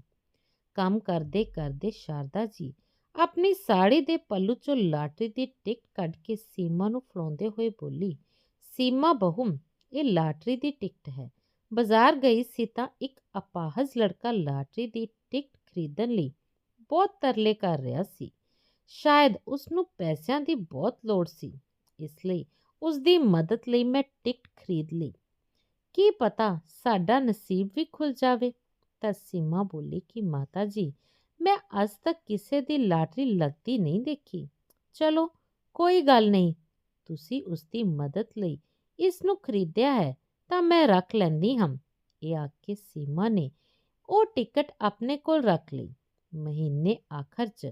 ਕੰਮ ਕਰਦੇ ਕਰਦੇ ਸ਼ਾਰਦਾ ਜੀ ਆਪਣੀ ਸਾੜੀ ਦੇ ਪੱਲੂ ਚੋਂ ਲਾਟਰੀ ਦੀ ਟਿਕਟ ਕੱਢ ਕੇ ਸੀਮਾ ਨੂੰ ਫੜਾਉਂਦੇ ਹੋਏ ਬੋਲੀ, ਸੀਮਾ ਬਹੂ, ਇਹ ਲਾਟਰੀ ਦੀ ਟਿਕਟ ਹੈ। ਬਾਜ਼ਾਰ ਗਈ ਸੀ ਤਾਂ ਇੱਕ ਅਪਾਹਜ ਲੜਕਾ ਲਾਟਰੀ ਦੀ ਟਿਕਟ ਖਰੀਦਣ ਲਈ ਬਹੁਤ ਤਰਲੇ ਕਰ ਰਿਹਾ ਸੀ। ਸ਼ਾਇਦ ਉਸ ਨੂੰ ਪੈਸਿਆਂ ਦੀ ਬਹੁਤ ਲੋੜ ਸੀ ਇਸ ਲਈ ਉਸ ਦੀ ਮਦਦ ਲਈ ਮੈਂ ਟਿਕਟ ਖਰੀਦ ਲਈ ਕੀ ਪਤਾ ਸਾਡਾ ਨਸੀਬ ਵੀ ਖੁੱਲ ਜਾਵੇ ਤਾਂ ਸੀਮਾ ਬੋਲੀ ਕਿ ਮਾਤਾ ਜੀ ਮੈਂ ਅੱਜ ਤੱਕ ਕਿਸੇ ਦੀ ਲਾਟਰੀ ਲੱਗਦੀ ਨਹੀਂ ਦੇਖੀ ਚਲੋ ਕੋਈ ਗੱਲ ਨਹੀਂ ਤੁਸੀਂ ਉਸ ਦੀ ਮਦਦ ਲਈ ਇਸ ਨੂੰ ਖਰੀਦਿਆ ਹੈ ਤਾਂ ਮੈਂ ਰੱਖ ਲੈਂਦੀ ਹਾਂ ਇਹ ਆਖ ਕੇ ਸੀਮਾ ਨੇ ਉਹ ਟਿਕਟ ਆਪਣੇ ਕੋਲ ਰੱਖ ਲਈ ਮਹੀਨੇ ਆਖਰ 'ਚ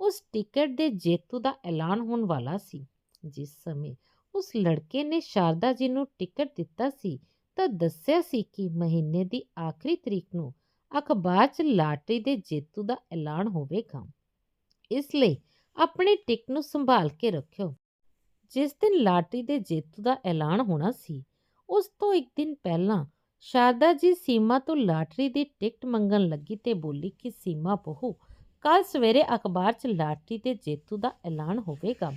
ਉਸ ਟਿਕਟ ਦੇ ਜੇਤੂ ਦਾ ਐਲਾਨ ਹੋਣ ਵਾਲਾ ਸੀ। ਜਿਸ ਸਮੇਂ ਉਸ ਲੜਕੇ ਨੇ ਸ਼ਾਰਦਾ ਜੀ ਨੂੰ ਟਿਕਟ ਦਿੱਤਾ ਸੀ, ਤਾਂ ਦੱਸਿਆ ਸੀ ਕਿ ਮਹੀਨੇ ਦੀ ਆਖਰੀ ਤਰੀਕ ਨੂੰ ਅਖਬਾਰ 'ਚ ਲਾਟਰੀ ਦੇ ਜੇਤੂ ਦਾ ਐਲਾਨ ਹੋਵੇਗਾ। ਇਸ ਲਈ ਆਪਣੀ ਟਿਕਟ ਨੂੰ ਸੰਭਾਲ ਕੇ ਰੱਖਿਓ। ਜਿਸ ਦਿਨ ਲਾਟਰੀ ਦੇ ਜੇਤੂ ਦਾ ਐਲਾਨ ਹੋਣਾ ਸੀ, ਉਸ ਤੋਂ ਇੱਕ ਦਿਨ ਪਹਿਲਾਂ ਸ਼ਾਰਦਾ ਜੀ ਸੀਮਾ ਤੋਂ ਲਾਟਰੀ ਦੀ ਟਿਕਟ ਮੰਗਣ ਲੱਗੀ ਤੇ ਬੋਲੀ ਕਿ ਸੀਮਾ ਬਹੂ ਕੱਲ ਸਵੇਰੇ ਅਖਬਾਰ 'ਚ ਲਾਟਰੀ ਦੇ ਜੇਤੂ ਦਾ ਐਲਾਨ ਹੋਵੇਗਾ।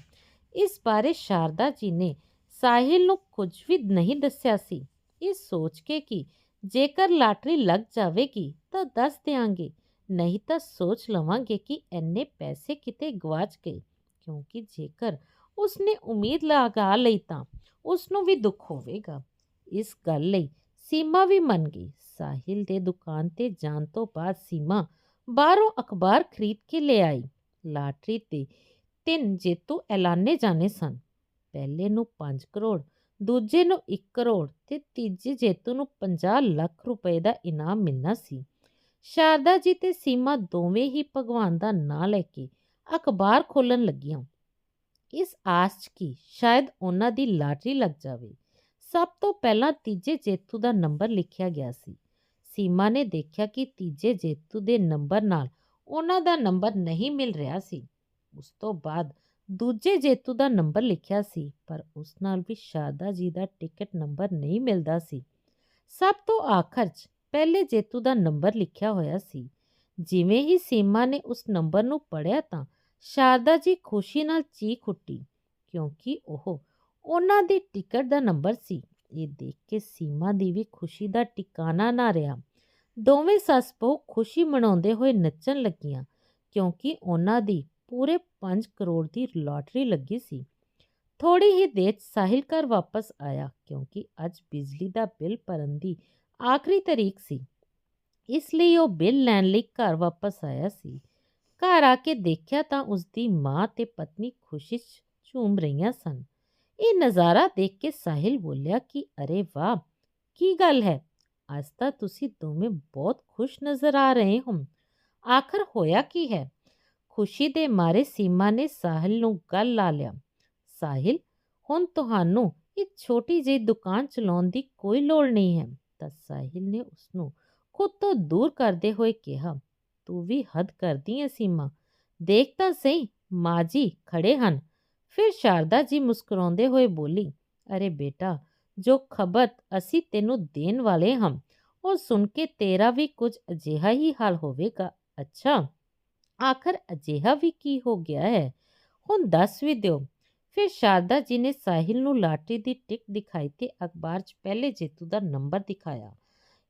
ਇਸ ਬਾਰੇ ਸ਼ਾਰਦਾ ਜੀ ਨੇ ਸਾਹਿਲ ਨੂੰ ਕੁਝ ਵੀ ਨਹੀਂ ਦੱਸਿਆ ਸੀ। ਇਹ ਸੋਚ ਕੇ ਕਿ ਜੇਕਰ ਲਾਟਰੀ ਲੱਗ ਜਾਵੇਗੀ ਤਾਂ ਦੱਸ ਦਿਆਂਗੇ, ਨਹੀਂ ਤਾਂ ਸੋਚ ਲਵਾਂਗੇ ਕਿ ਐਨੇ ਪੈਸੇ ਕਿਤੇ ਗਵਾਚ ਗਏ, ਕਿਉਂਕਿ ਜੇਕਰ ਉਸਨੇ ਉਮੀਦ ਲਗਾ ਲਈ ਤਾਂ ਉਸ ਨੂੰ ਵੀ ਦੁੱਖ ਹੋਵੇਗਾ। ਇਸ ਗੱਲ ਲਈ ਸੀਮਾ ਵੀ ਮੰਨ ਗਈ। ਸਾਹਿਲ ਦੇ ਦੁਕਾਨ ਤੇ ਜਾਣ ਤੋਂ ਬਾਅਦ ਸੀਮਾ ਬਾਹਰੋਂ ਅਖਬਾਰ ਖਰੀਦ ਕੇ ਲੈ ਆਈ। ਲਾਟਰੀ ਤੇ ਤਿੰਨ ਜੇਤੂ ਐਲਾਨੇ ਜਾਣੇ ਸਨ। ਪਹਿਲੇ ਨੂੰ 5 ਕਰੋੜ, ਦੂਜੇ ਨੂੰ 1 ਕਰੋੜ ਤੇ ਤੀਜੇ ਜੇਤੂ ਨੂੰ 50 ਲੱਖ ਰੁਪਏ ਦਾ ਇਨਾਮ ਮਿਲਣਾ ਸੀ। ਸ਼ਾਰਦਾ ਜੀ ਤੇ ਸੀਮਾ ਦੋਵੇਂ ਹੀ ਭਗਵਾਨ ਦਾ ਨਾਂ ਲੈ ਕੇ ਅਖਬਾਰ ਖੋਲਣ ਲੱਗੀਆਂ। ਇਸ ਆਸ 'ਚ ਕਿ ਸ਼ਾਇਦ ਉਹਨਾਂ ਦੀ ਲਾਟਰੀ ਲੱਗ ਜਾਵੇ। ਸਭ ਤੋਂ ਪਹਿਲਾਂ ਤੀਜੇ ਜੇਤੂ ਦਾ ਨੰਬਰ ਲਿਖਿਆ ਗਿਆ ਸੀ। ਸੀਮਾ ਨੇ ਦੇਖਿਆ ਕਿ ਤੀਜੇ ਜੇਤੂ ਦੇ ਨੰਬਰ ਨਾਲ ਉਹਨਾਂ ਦਾ ਨੰਬਰ ਨਹੀਂ ਮਿਲ ਰਿਹਾ ਸੀ। ਉਸ ਤੋਂ ਬਾਅਦ ਦੂਜੇ ਜੇਤੂ ਦਾ ਨੰਬਰ ਲਿਖਿਆ ਸੀ, ਪਰ ਉਸ ਨਾਲ ਵੀ ਸ਼ਾਰਦਾ ਜੀ ਦਾ ਟਿਕਟ ਨੰਬਰ ਨਹੀਂ ਮਿਲਦਾ ਸੀ। ਸਭ ਤੋਂ ਆਖਰ 'ਚ ਪਹਿਲੇ ਜੇਤੂ ਦਾ ਨੰਬਰ ਲਿਖਿਆ ਹੋਇਆ ਸੀ। ਜਿਵੇਂ ਹੀ ਸੀਮਾ ਨੇ ਉਸ ਨੰਬਰ ਨੂੰ ਪੜ੍ਹਿਆ ਤਾਂ ਸ਼ਾਰਦਾ ਜੀ ਖੁਸ਼ੀ ਨਾਲ ਚੀਖ ਉੱਠੀ, ਕਿਉਂਕਿ ਉਹ ਉਹਨਾਂ ਦੀ ਟਿਕਟ ਦਾ ਨੰਬਰ ਸੀ। ਇਹ ਦੇਖ ਕੇ ਸੀਮਾ ਦੀ ਵੀ ਖੁਸ਼ੀ ਦਾ ਟਿਕਾਣਾ ਨਾ ਰਿਹਾ। ਦੋਵੇਂ ਸੱਸ ਬਹੂ ਖੁਸ਼ੀ ਮਨਾਉਂਦੇ ਹੋਏ ਨੱਚਣ ਲੱਗੀਆਂ ਕਿਉਂਕਿ ਉਹਨਾਂ ਦੀ ਪੂਰੇ 5 ਕਰੋੜ ਦੀ ਲਾਟਰੀ ਲੱਗੀ ਸੀ। ਥੋੜੀ ਹੀ ਦੇਰ 'ਚ ਸਾਹਿਲ ਘਰ ਵਾਪਸ ਆਇਆ ਕਿਉਂਕਿ ਅੱਜ ਬਿਜਲੀ ਦਾ ਬਿੱਲ ਭਰਨ ਦੀ ਆਖਰੀ ਤਰੀਕ ਸੀ। ਇਸ ਲਈ ਉਹ ਬਿੱਲ ਲੈਣ ਲਈ ਘਰ ਵਾਪਸ ਆਇਆ ਸੀ। ਘਰ ਆ ਕੇ ਦੇਖਿਆ ਤਾਂ ਉਸ ਦੀ ਮਾਂ ਤੇ ਪਤਨੀ ਖੁਸ਼ੀ 'ਚ ਝੂਮ ਰਹੀਆਂ ਸਨ। ਇਹ ਨਜ਼ਾਰਾ ਦੇਖ ਕੇ ਸਾਹਿਲ ਬੋਲਿਆ ਕਿ, ਅਰੇ ਵਾਹ! ਕੀ ਗੱਲ ਹੈ? ਅੱਜ ਤਾਂ ਤੁਸੀਂ ਦੋਵੇਂ ਬਹੁਤ ਖੁਸ਼ ਨਜ਼ਰ ਆ ਰਹੇ ਹੋ ਆਖਰ ਹੋਇਆ ਕੀ ਹੈ ਖੁਸ਼ੀ ਦੇ ਮਾਰੇ ਸੀਮਾ ਨੇ ਸਾਹਿਲ ਨੂੰ ਗੱਲ ਲਾ ਲਿਆ ਸਾਹਿਲ ਹੁਣ ਤੁਹਾਨੂੰ ਇਹ ਛੋਟੀ ਜਿਹੀ ਦੁਕਾਨ ਚਲਾਉਣ ਦੀ ਕੋਈ ਲੋੜ ਨਹੀਂ ਹੈ ਤਾਂ ਸਾਹਿਲ ਨੇ ਉਸ ਨੂੰ ਖੁਦ ਤੋਂ ਦੂਰ ਕਰਦੇ ਹੋਏ ਕਿਹਾ ਤੂੰ ਵੀ ਹੱਦ ਕਰਦੀ ਹੈ ਸੀਮਾ ਦੇਖ ਤਾਂ ਸਹੀ ਮਾਂ ਜੀ ਖੜੇ ਹਨ ਫਿਰ ਸ਼ਾਰਦਾ ਜੀ ਮੁਸਕਰਾਉਂਦੇ ਹੋਏ ਬੋਲੀ ਅਰੇ ਬੇਟਾ ਜੋ ਖਬਰ ਅਸੀਂ ਤੈਨੂੰ ਦੇਣ ਵਾਲੇ ਹਾਂ, ਉਹ ਸੁਣ ਕੇ ਤੇਰਾ ਵੀ ਕੁਝ ਅਜਿਹਾ ਹੀ ਹਾਲ ਹੋਵੇਗਾ। ਅੱਛਾ, ਆਖਰ ਅਜਿਹਾ ਵੀ ਕੀ ਹੋ ਗਿਆ ਹੈ? ਹੁਣ ਦੱਸ ਵੀ ਦਿਓ। ਫਿਰ ਸ਼ਾਰਦਾ ਜੀ ਨੇ ਸਾਹਿਲ ਨੂੰ ਲਾਟਰੀ ਦੀ ਟਿਕ ਦਿਖਾਈ ਤੇ ਅਖਬਾਰ 'ਚ ਪਹਿਲੇ ਜੇਤੂ ਦਾ ਨੰਬਰ ਦਿਖਾਇਆ।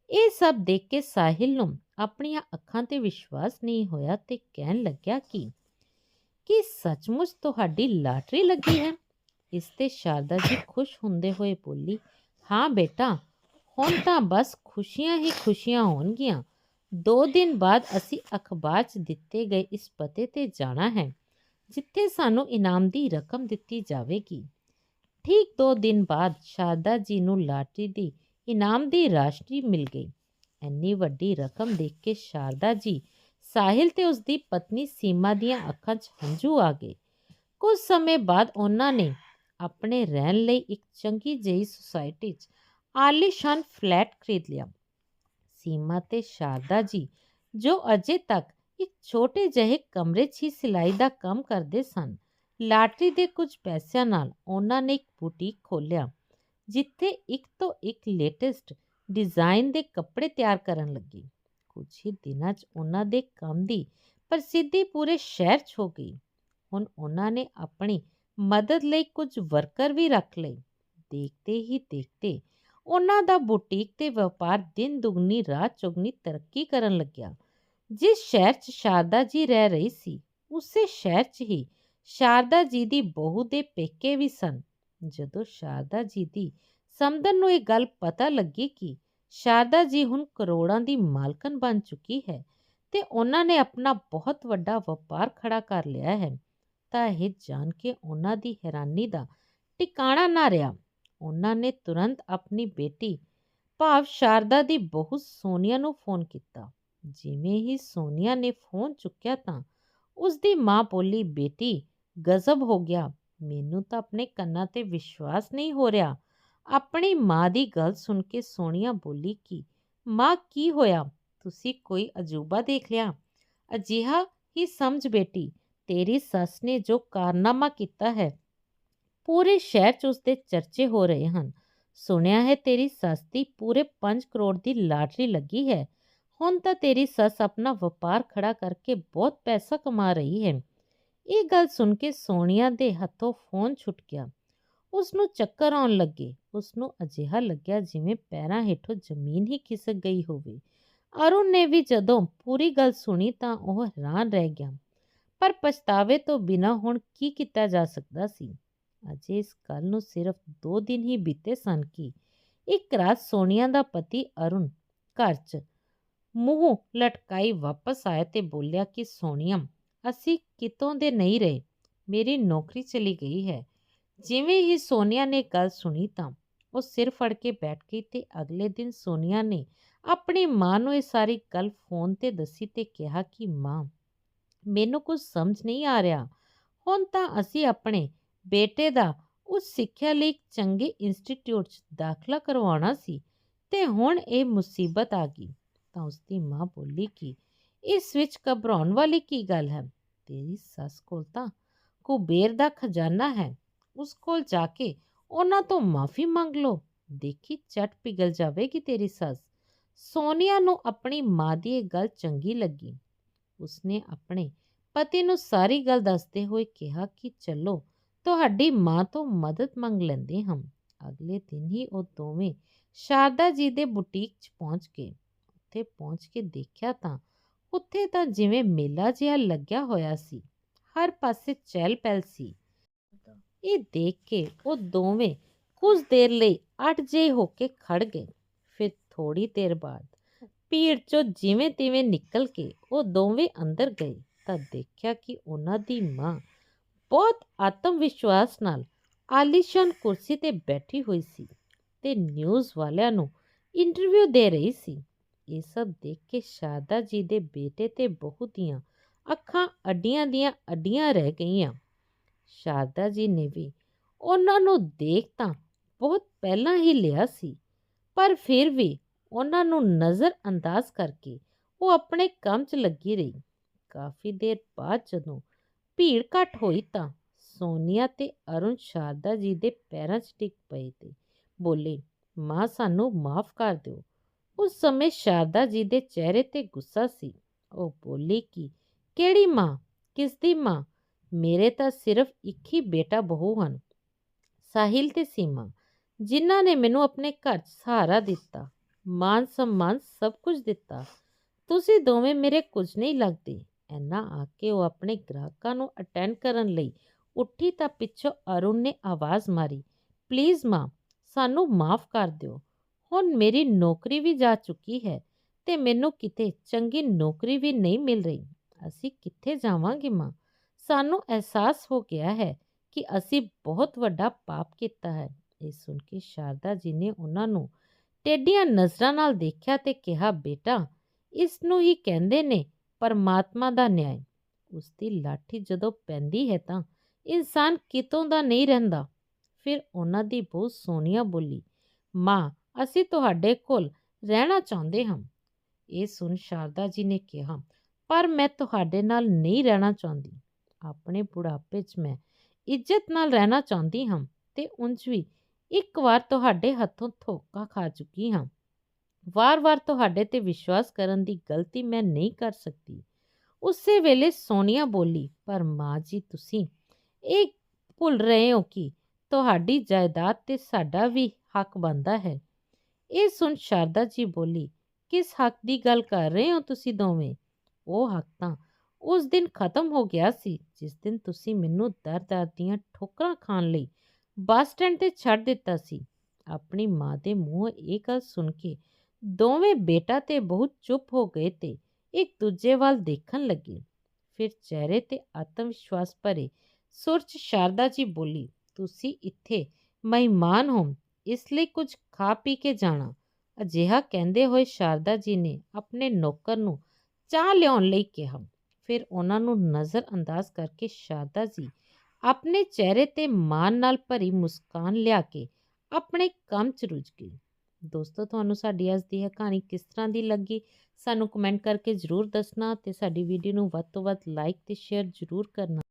ਇਹ ਸਭ ਦੇਖ ਕੇ ਸਾਹਿਲ ਨੂੰ ਆਪਣੀਆਂ ਅੱਖਾਂ ਤੇ ਵਿਸ਼ਵਾਸ ਨਹੀਂ ਹੋਇਆ ਤੇ ਕਹਿਣ ਲੱਗਿਆ ਕਿ, ਕੀ ਸੱਚਮੁੱਚ ਤੁਹਾਡੀ ਲਾਟਰੀ ਲੱਗੀ ਹੈ? ਇਸ ਤੇ ਸ਼ਾਰਦਾ ਜੀ ਖੁਸ਼ ਹੁੰਦੇ ਹੋਏ ਬੋਲੀ, ਹਾਂ ਬੇਟਾ, ਹੁਣ ਤਾਂ ਬਸ ਖੁਸ਼ੀਆਂ ਹੀ ਖੁਸ਼ੀਆਂ ਹੋਣਗੀਆਂ। ਦੋ ਦਿਨ ਬਾਅਦ ਅਸੀਂ ਅਖਬਾਰ 'ਚ ਦਿੱਤੇ ਗਏ ਇਸ ਪਤੇ ਤੇ ਜਾਣਾ ਹੈ, ਜਿੱਥੇ ਸਾਨੂੰ ਇਨਾਮ ਦੀ ਰਕਮ ਦਿੱਤੀ ਜਾਵੇਗੀ। ਠੀਕ ਦੋ ਦਿਨ ਬਾਅਦ ਸ਼ਾਰਦਾ ਜੀ ਨੂੰ ਲਾਟਰੀ ਦੀ ਇਨਾਮ ਦੀ ਰਾਸ਼ੀ ਮਿਲ ਗਈ। ਇੰਨੀ ਵੱਡੀ ਰਕਮ ਦੇਖ ਕੇ ਸ਼ਾਰਦਾ ਜੀ ਸਾਹਿਲ ਤੇ ਉਸ ਦੀ ਪਤਨੀ ਸੀਮਾ ਦੀਆਂ ਅੱਖਾਂ 'ਚ ਹੰਝੂ ਆ ਗਏ। ਕੁਝ ਸਮੇਂ ਬਾਅਦ ਉਹਨਾਂ ਨੇ ਆਪਣੇ ਰਹਿਣ ਲਈ ਇੱਕ ਚੰਗੀ ਜਿਹੀ ਸੁਸਾਇਟੀ 'ਚ ਆਲੀਸ਼ਾਨ ਫਲੈਟ ਖਰੀਦ ਲਿਆ। ਸੀਮਾ ਤੇ ਸ਼ਾਰਦਾ ਜੀ, ਜੋ ਅਜੇ ਤੱਕ ਇੱਕ ਛੋਟੇ ਜਿਹੇ ਕਮਰੇ 'ਚ ਹੀ ਸਿਲਾਈ ਦਾ ਕੰਮ ਕਰਦੇ ਸਨ, ਲਾਟਰੀ ਦੇ ਕੁਝ ਪੈਸਿਆਂ ਨਾਲ ਉਹਨਾਂ ਨੇ ਇੱਕ ਬੁਟੀਕ ਖੋਲ੍ਹਿਆ, ਜਿੱਥੇ ਇੱਕ ਤੋਂ ਇੱਕ ਲੇਟੈਸਟ ਡਿਜ਼ਾਈਨ ਦੇ ਕੱਪੜੇ ਤਿਆਰ ਕਰਨ ਲੱਗੀ। ਕੁਝ ਹੀ ਦਿਨਾਂ 'ਚ ਉਹਨਾਂ ਦੇ ਕੰਮ ਦੀ ਪ੍ਰਸਿੱਧੀ ਪੂਰੇ ਸ਼ਹਿਰ 'ਚ ਹੋ ਗਈ। ਹੁਣ ਉਹਨਾਂ ਨੇ ਆਪਣੀ ਮਦਦ ਲਈ ਕੁਝ ਵਰਕਰ ਵੀ ਰੱਖ ਲਏ। ਦੇਖਦੇ ਹੀ ਦੇਖਦੇ ਉਹਨਾਂ ਦਾ ਬੁਟੀਕ ਤੇ ਵਪਾਰ ਦਿਨ ਦੁਗਣੀ, ਰਾਤ ਚੁਗਣੀ ਤਰੱਕੀ ਕਰਨ ਲੱਗਿਆ। ਜਿਸ ਸ਼ਹਿਰ 'ਚ ਸ਼ਾਰਦਾ ਜੀ ਰਹਿ ਰਹੀ ਸੀ, ਉਸੇ ਸ਼ਹਿਰ 'ਚ ਹੀ ਸ਼ਾਰਦਾ ਜੀ ਦੀ ਬਹੂ ਦੇ ਪੇਕੇ ਵੀ ਸਨ। ਜਦੋਂ ਸ਼ਾਰਦਾ ਜੀ ਦੀ ਸਮਦਨ ਨੂੰ ਇਹ ਗੱਲ ਪਤਾ ਲੱਗੀ ਕਿ ਸ਼ਾਰਦਾ ਜੀ ਹੁਣ ਕਰੋੜਾਂ ਦੀ ਮਾਲਕਨ ਬਣ ਚੁੱਕੀ ਹੈ ਤੇ ਉਹਨਾਂ ਨੇ ਆਪਣਾ ਬਹੁਤ ਵੱਡਾ ਵਪਾਰ ਖੜਾ ਕਰ ਲਿਆ ਹੈ ਤਾਂ ਇਹ ਜਾਣ ਕੇ ਉਹਨਾਂ ਦੀ ਹੈਰਾਨੀ ਦਾ ਟਿਕਾਣਾ ਨਾ ਰਿਹਾ। ਉਹਨਾਂ ਨੇ ਤੁਰੰਤ ਆਪਣੀ ਬੇਟੀ ਭਾਵ ਸ਼ਾਰਦਾ ਦੀ ਬਹੂ ਸੋਨੀਆ ਨੂੰ ਫੋਨ ਕੀਤਾ। ਜਿਵੇਂ ਹੀ ਸੋਨੀਆ ਨੇ ਫੋਨ ਚੁੱਕਿਆ ਤਾਂ ਉਸ ਦੀ ਮਾਂ ਬੋਲੀ, ਬੇਟੀ, ਗਜ਼ਬ ਹੋ ਗਿਆ। ਮੈਨੂੰ ਤਾਂ ਆਪਣੇ ਕੰਨਾਂ ਤੇ ਵਿਸ਼ਵਾਸ ਨਹੀਂ ਹੋ ਰਿਹਾ। ਆਪਣੀ ਮਾਂ ਦੀ ਗੱਲ ਸੁਣ ਕੇ ਸੋਨੀਆ ਬੋਲੀ ਕਿ, ਮਾਂ, ਕੀ ਹੋਇਆ? ਤੁਸੀਂ ਕੋਈ ਅਜੂਬਾ ਦੇਖ ਲਿਆ? ਅਜਿਹਾ ਹੀ ਸਮਝ ਬੇਟੀ। ਤੇਰੀ ਸੱਸ ਨੇ ਜੋ ਕਾਰਨਾਮਾ ਕੀਤਾ ਹੈ, ਪੂਰੇ ਸ਼ਹਿਰ 'ਚ ਉਸਦੇ ਚਰਚੇ ਹੋ ਰਹੇ ਹਨ। ਸੁਣਿਆ ਹੈ, ਤੇਰੀ ਸੱਸ ਦੀ ਪੂਰੇ 5 ਕਰੋੜ ਦੀ ਲਾਟਰੀ ਲੱਗੀ ਹੈ। ਹੁਣ ਤਾਂ ਤੇਰੀ ਸੱਸ ਆਪਣਾ ਵਪਾਰ ਖੜਾ ਕਰਕੇ ਬਹੁਤ ਪੈਸਾ ਕਮਾ ਰਹੀ ਹੈ। ਇਹ ਗੱਲ ਸੁਣ ਕੇ ਸੋਨੀਆ ਦੇ ਹੱਥੋਂ ਫੋਨ ਛੁੱਟ ਗਿਆ। ਉਸ ਨੂੰ ਚੱਕਰ ਆਉਣ ਲੱਗੇ। ਉਸ ਨੂੰ ਅਜਿਹਾ ਲੱਗਿਆ ਜਿਵੇਂ ਪੈਰਾਂ ਹੇਠੋਂ ਜ਼ਮੀਨ ਹੀ ਖਿਸਕ ਗਈ ਹੋਵੇ। ਅਰੁਣ ਨੇ ਵੀ ਜਦੋਂ ਪੂਰੀ ਗੱਲ ਸੁਣੀ ਤਾਂ ਉਹ ਹੈਰਾਨ ਰਹਿ ਗਿਆ। ਪਰ ਪਛਤਾਵੇ ਤੋਂ ਬਿਨਾਂ ਹੁਣ ਕੀ ਕੀਤਾ ਜਾ ਸਕਦਾ ਸੀ? ਅਜੇ ਇਸ ਗੱਲ ਨੂੰ ਸਿਰਫ 2 ਦਿਨ ਹੀ ਬੀਤੇ ਸਨ ਕਿ ਇੱਕ ਰਾਤ ਸੋਨੀਆ ਦਾ ਪਤੀ ਅਰੁਣ ਘਰ 'ਚ ਮੂੰਹ ਲਟਕਾਈ ਵਾਪਸ ਆਇਆ ਤੇ ਬੋਲਿਆ ਕਿ, ਸੋਨੀਆ, ਅਸੀਂ ਕਿਤੋਂ ਦੇ ਨਹੀਂ ਰਹੇ? ਮੇਰੀ ਨੌਕਰੀ ਚਲੀ ਗਈ ਹੈ। ਜਿਵੇਂ ਹੀ ਸੋਨੀਆ ਨੇ ਗੱਲ ਸੁਣੀ ਤਾਂ ਉਹ ਸਿਰ ਫੜ ਕੇ ਬੈਠ ਗਈ ਤੇ ਅਗਲੇ ਦਿਨ ਸੋਨੀਆ ਨੇ ਆਪਣੀ ਮਾਂ ਨੂੰ ਇਹ ਸਾਰੀ ਗੱਲ ਫੋਨ ਤੇ ਦੱਸੀ ਤੇ ਕਿਹਾ ਕਿ, ਮਾਂ ਮੈਨੂੰ ਕੁਝ ਸਮਝ ਨਹੀਂ ਆ ਰਿਹਾ। ਹੁਣ ਤਾਂ ਅਸੀਂ ਆਪਣੇ ਬੇਟੇ ਦਾ ਉਸ ਸਿੱਖਿਆ ਲਈ ਇੱਕ ਚੰਗੇ ਇੰਸਟੀਚਿਊਟ 'ਚ ਦਾਖਲਾ ਕਰਵਾਉਣਾ ਸੀ ਤੇ ਹੁਣ ਇਹ ਮੁਸੀਬਤ ਆ ਗਈ। ਤਾਂ ਉਸ ਦੀ ਮਾਂ ਬੋਲੀ ਕਿ ਇਸ ਵਿੱਚ ਘਬਰਾਉਣ ਵਾਲੀ ਕੀ ਗੱਲ ਹੈ? ਤੇਰੀ ਸੱਸ ਕੋਲ ਤਾਂ ਕੁਬੇਰ ਦਾ ਖਜ਼ਾਨਾ ਹੈ। ਉਸ ਕੋਲ ਜਾ ਕੇ ਉਹਨਾਂ ਤੋਂ ਮਾਫੀ ਮੰਗ ਲਓ। ਦੇਖੀ ਚਟ ਪਿਗਲ ਜਾਵੇਗੀ ਤੇਰੀ ਸੱਸ। ਸੋਨੀਆ ਨੂੰ ਆਪਣੀ ਮਾਂ ਦੀ ਇਹ ਗੱਲ ਚੰਗੀ ਲੱਗੀ। ਉਸਨੇ ਆਪਣੇ ਪਤੀ ਨੂੰ ਸਾਰੀ ਗੱਲ ਦੱਸਦੇ ਹੋਏ ਕਿਹਾ ਕਿ ਚਲੋ, ਤੁਹਾਡੀ ਮਾਂ ਤੋਂ ਮਦਦ ਮੰਗ ਲੈਂਦੇ ਹਾਂ ਅਗਲੇ ਦਿਨ ਹੀ ਉਹ ਦੋਵੇਂ ਸ਼ਾਰਦਾ ਜੀ ਦੇ ਬੁਟੀਕ 'ਚ ਪਹੁੰਚ ਗਏ। ਉੱਥੇ ਪਹੁੰਚ ਕੇ ਦੇਖਿਆ ਤਾਂ ਉੱਥੇ ਤਾਂ ਜਿਵੇਂ ਮੇਲਾ ਜਿਹਾ ਲੱਗਿਆ ਹੋਇਆ ਸੀ। ਹਰ ਪਾਸੇ ਚਹਿਲ ਪਹਿਲ ਸੀ। ਇਹ ਦੇਖ ਕੇ ਉਹ ਦੋਵੇਂ ਕੁਝ ਦੇਰ ਲਈ ਅਟ ਜੇ ਹੋ ਕੇ ਖੜ ਗਏ। ਫਿਰ ਥੋੜੀ ਦੇਰ ਬਾਅਦ ਭੀੜ ਚੋਂ ਜਿਵੇਂ ਤਿਵੇਂ ਨਿਕਲ ਕੇ ਉਹ ਦੋਵੇਂ ਅੰਦਰ ਗਏ। ਤਾਂ ਦੇਖਿਆ ਕਿ ਉਹਨਾਂ ਦੀ ਮਾਂ ਬਹੁਤ ਆਤਮ ਵਿਸ਼ਵਾਸ ਨਾਲ ਆਲੀਸ਼ਾਨ ਕੁਰਸੀ ਤੇ ਬੈਠੀ ਹੋਈ ਸੀ ਤੇ ਨਿਊਜ਼ ਵਾਲਿਆਂ ਨੂੰ ਇੰਟਰਵਿਊ ਦੇ ਰਹੀ ਸੀ। ਇਹ ਸਭ ਦੇਖ ਕੇ ਸ਼ਾਰਦਾ ਜੀ ਦੇ ਬੇਟੇ ਤੇ ਬਹੂ ਦੀਆਂ ਅੱਖਾਂ ਅੱਡੀਆਂ ਦੀਆਂ ਅੱਡੀਆਂ ਰਹਿ ਗਈਆਂ। ਸ਼ਾਰਦਾ ਜੀ ਨੇ ਵੀ ਉਹਨਾਂ ਨੂੰ ਦੇਖ ਤਾਂ ਬਹੁਤ ਪਹਿਲਾਂ ਹੀ ਲਿਆ ਸੀ, ਪਰ ਫਿਰ ਵੀ ਉਹਨਾਂ ਨੂੰ ਨਜ਼ਰ ਅੰਦਾਜ਼ ਕਰਕੇ ਉਹ ਆਪਣੇ ਕੰਮ 'ਚ ਲੱਗੀ ਰਹੀ। ਕਾਫੀ ਦੇਰ ਬਾਅਦ ਜਦੋਂ ਭੀੜ ਘਟ ਹੋਈ ਤਾਂ ਸੋਨੀਆ ਤੇ ਅਰੁਣ ਸ਼ਾਰਦਾ ਜੀ ਦੇ ਪੈਰਾਂ 'ਚ ਟਿਕ ਪਏ ਤੇ ਬੋਲੇ, ਮਾਂ, ਸਾਨੂੰ ਮਾਫ ਕਰ ਦਿਓ। ਉਸ ਸਮੇਂ ਸ਼ਾਰਦਾ ਜੀ ਦੇ ਚਿਹਰੇ ਤੇ ਗੁੱਸਾ ਸੀ। ਉਹ ਬੋਲੀ ਕਿ, ਕਿਹੜੀ ਮਾਂ? ਕਿਸ ਦੀ ਮਾਂ? ਮੇਰੇ ਤਾਂ ਸਿਰਫ ਇੱਕ ਹੀ ਬੇਟਾ ਬਹੂ ਹਨ, ਸਾਹਿਲ ਤੇ ਸੀਮਾ, ਜਿਨ੍ਹਾਂ ਨੇ ਮੈਨੂੰ ਆਪਣੇ ਘਰ 'ਚ ਸਹਾਰਾ ਦਿੱਤਾ ਮਾਨ ਸਨਮਾਨ ਸਭ ਕੁਝ ਦਿੱਤਾ। ਤੁਸੀਂ ਦੋਵੇਂ ਮੇਰੇ ਕੁਝ ਨਹੀਂ ਲੱਗਦੇ। ਐਨਾ ਆ ਕੇ ਉਹ ਆਪਣੇ ਗ੍ਰਾਹਕਾਂ ਨੂੰ ਅਟੈਂਡ ਕਰਨ ਲਈ ਉੱਠੀ ਤਾਂ ਪਿੱਛੋਂ ਅਰੁਣ ਨੇ ਆਵਾਜ਼ ਮਾਰੀ ਪਲੀਜ਼ ਮਾਂ, ਸਾਨੂੰ ਮਾਫ ਕਰ ਦਿਓ। ਹੁਣ ਮੇਰੀ ਨੌਕਰੀ ਵੀ ਜਾ ਚੁੱਕੀ ਹੈ ਤੇ ਮੈਨੂੰ ਕਿਤੇ ਚੰਗੀ ਨੌਕਰੀ ਵੀ ਨਹੀਂ ਮਿਲ ਰਹੀ। ਅਸੀਂ ਕਿੱਥੇ ਜਾਵਾਂਗੇ ਮਾਂ? ਸਾਨੂੰ ਅਹਿਸਾਸ ਹੋ ਗਿਆ ਹੈ ਕਿ ਅਸੀਂ ਬਹੁਤ ਵੱਡਾ ਪਾਪ ਕੀਤਾ ਹੈ। ਇਹ ਸੁਣ ਕੇ ਸ਼ਾਰਦਾ ਜੀ ਨੇ ਉਹਨਾਂ ਨੂੰ ਟੇਡੀਆਂ ਨਜ਼ਰਾਂ ਨਾਲ ਦੇਖਿਆ ਤੇ ਕਿਹਾ, ਬੇਟਾ, ਇਸ ਨੂੰ ਹੀ ਕਹਿੰਦੇ ਨੇ ਪਰਮਾਤਮਾ ਦਾ ਨਿਆਂ ਉਸ ਦੀ ਲਾਠੀ ਜਦੋਂ ਪੈਂਦੀ ਹੈ ਤਾਂ ਇਨਸਾਨ ਕਿਤੋਂ ਦਾ ਨਹੀਂ ਰਹਿੰਦਾ। ਫਿਰ ਉਹਨਾਂ ਦੀ ਬਹੁਤ ਸੋਹਣੀਆ ਬੋਲੀ, ਮਾਂ, ਅਸੀਂ ਤੁਹਾਡੇ ਕੋਲ ਰਹਿਣਾ ਚਾਹੁੰਦੇ ਹਾਂ। ਇਹ ਸੁਣ ਸ਼ਾਰਦਾ ਜੀ ਨੇ ਕਿਹਾ, ਪਰ ਮੈਂ ਤੁਹਾਡੇ ਨਾਲ ਨਹੀਂ ਰਹਿਣਾ ਚਾਹੁੰਦੀ। ਆਪਣੇ ਬੁਢਾਪੇ 'ਚ ਮੈਂ ਇੱਜ਼ਤ ਨਾਲ ਰਹਿਣਾ ਚਾਹੁੰਦੀ ਹਾਂ ਤੇ ਉਂਝ ਵੀ ਇੱਕ ਵਾਰ ਤੁਹਾਡੇ ਹੱਥੋਂ ਧੋਖਾ ਖਾ ਚੁੱਕੀ ਹਾਂ। ਵਾਰ-ਵਾਰ ਤੁਹਾਡੇ ਤੇ ਵਿਸ਼ਵਾਸ ਕਰਨ ਦੀ ਗਲਤੀ ਮੈਂ ਨਹੀਂ ਕਰ ਸਕਦੀ। ਉਸੇ ਵੇਲੇ ਸੋਨੀਆ ਬੋਲੀ, ਪਰ ਮਾਂ ਜੀ, ਤੁਸੀਂ ਇਹ ਭੁੱਲ ਰਹੇ ਹੋ ਕਿ ਤੁਹਾਡੀ ਜਾਇਦਾਦ ਤੇ ਸਾਡਾ ਵੀ ਹੱਕ ਬਣਦਾ ਹੈ। ਇਹ ਸੁਣ ਸ਼ਾਰਦਾ ਜੀ ਬੋਲੀ, ਕਿਸ ਹੱਕ ਦੀ ਗੱਲ ਕਰ ਰਹੇ ਹੋ ਤੁਸੀਂ ਦੋਵੇਂ? ਉਹ ਹੱਕ ਤਾਂ ਉਸ ਦਿਨ ਖਤਮ ਹੋ ਗਿਆ ਸੀ, ਜਿਸ ਦਿਨ ਤੁਸੀਂ ਮੈਨੂੰ ਦਰ-ਦਰ ਦੀਆਂ ਠੋਕਰਾਂ ਖਾਣ ਲਈ ਬੱਸ ਸਟੈਂਡ ਤੇ ਛੱਡ ਦਿੱਤਾ ਸੀ। ਆਪਣੀ ਮਾਂ ਦੇ ਮੂੰਹੋਂ ਇਹ ਗੱਲ ਸੁਣ ਕੇ ਦੋਵੇਂ ਬੇਟਾ ਤੇ ਬਹੁਤ ਚੁੱਪ ਹੋ ਗਏ ਤੇ ਇੱਕ ਦੂਜੇ ਵੱਲ ਦੇਖਣ ਲੱਗੇ। ਫਿਰ ਚਿਹਰੇ ਤੇ ਆਤਮ ਵਿਸ਼ਵਾਸ ਭਰੇ ਸੁਰ 'ਚ ਸ਼ਾਰਦਾ ਜੀ ਬੋਲੀ, ਤੁਸੀਂ ਇੱਥੇ ਮਹਿਮਾਨ ਹੋ, ਇਸ ਲਈ ਕੁਝ ਖਾ ਪੀ ਕੇ ਜਾਣਾ। ਅਜਿਹਾ ਕਹਿੰਦੇ ਹੋਏ ਸ਼ਾਰਦਾ ਜੀ ਨੇ ਆਪਣੇ ਨੌਕਰ ਨੂੰ ਚਾਹ ਲਿਆਉਣ ਲਈ ਕਿਹਾ। ਫਿਰ ਉਹਨਾਂ ਨੂੰ ਨਜ਼ਰ ਅੰਦਾਜ਼ ਕਰਕੇ ਸ਼ਾਰਦਾ ਜੀ ਆਪਣੇ ਚਿਹਰੇ ਤੇ ਮਾਣ ਨਾਲ ਭਰੀ ਮੁਸਕਾਨ ਲਿਆ ਕੇ ਆਪਣੇ ਕੰਮ 'ਚ ਰੁੱਝ ਗਈ। ਦੋਸਤੋ, ਤੁਹਾਨੂੰ ਸਾਡੀ ਅੱਜ ਦੀ ਇਹ ਕਹਾਣੀ ਕਿਸ ਤਰ੍ਹਾਂ ਦੀ ਲੱਗੀ? ਸਾਨੂੰ ਕਮੈਂਟ ਕਰਕੇ ਜ਼ਰੂਰ ਦੱਸਣਾ ਤੇ ਸਾਡੀ ਵੀਡੀਓ ਨੂੰ ਵੱਧ ਤੋਂ ਵੱਧ ਲਾਈਕ ਤੇ ਸ਼ੇਅਰ ਜ਼ਰੂਰ ਕਰਨਾ।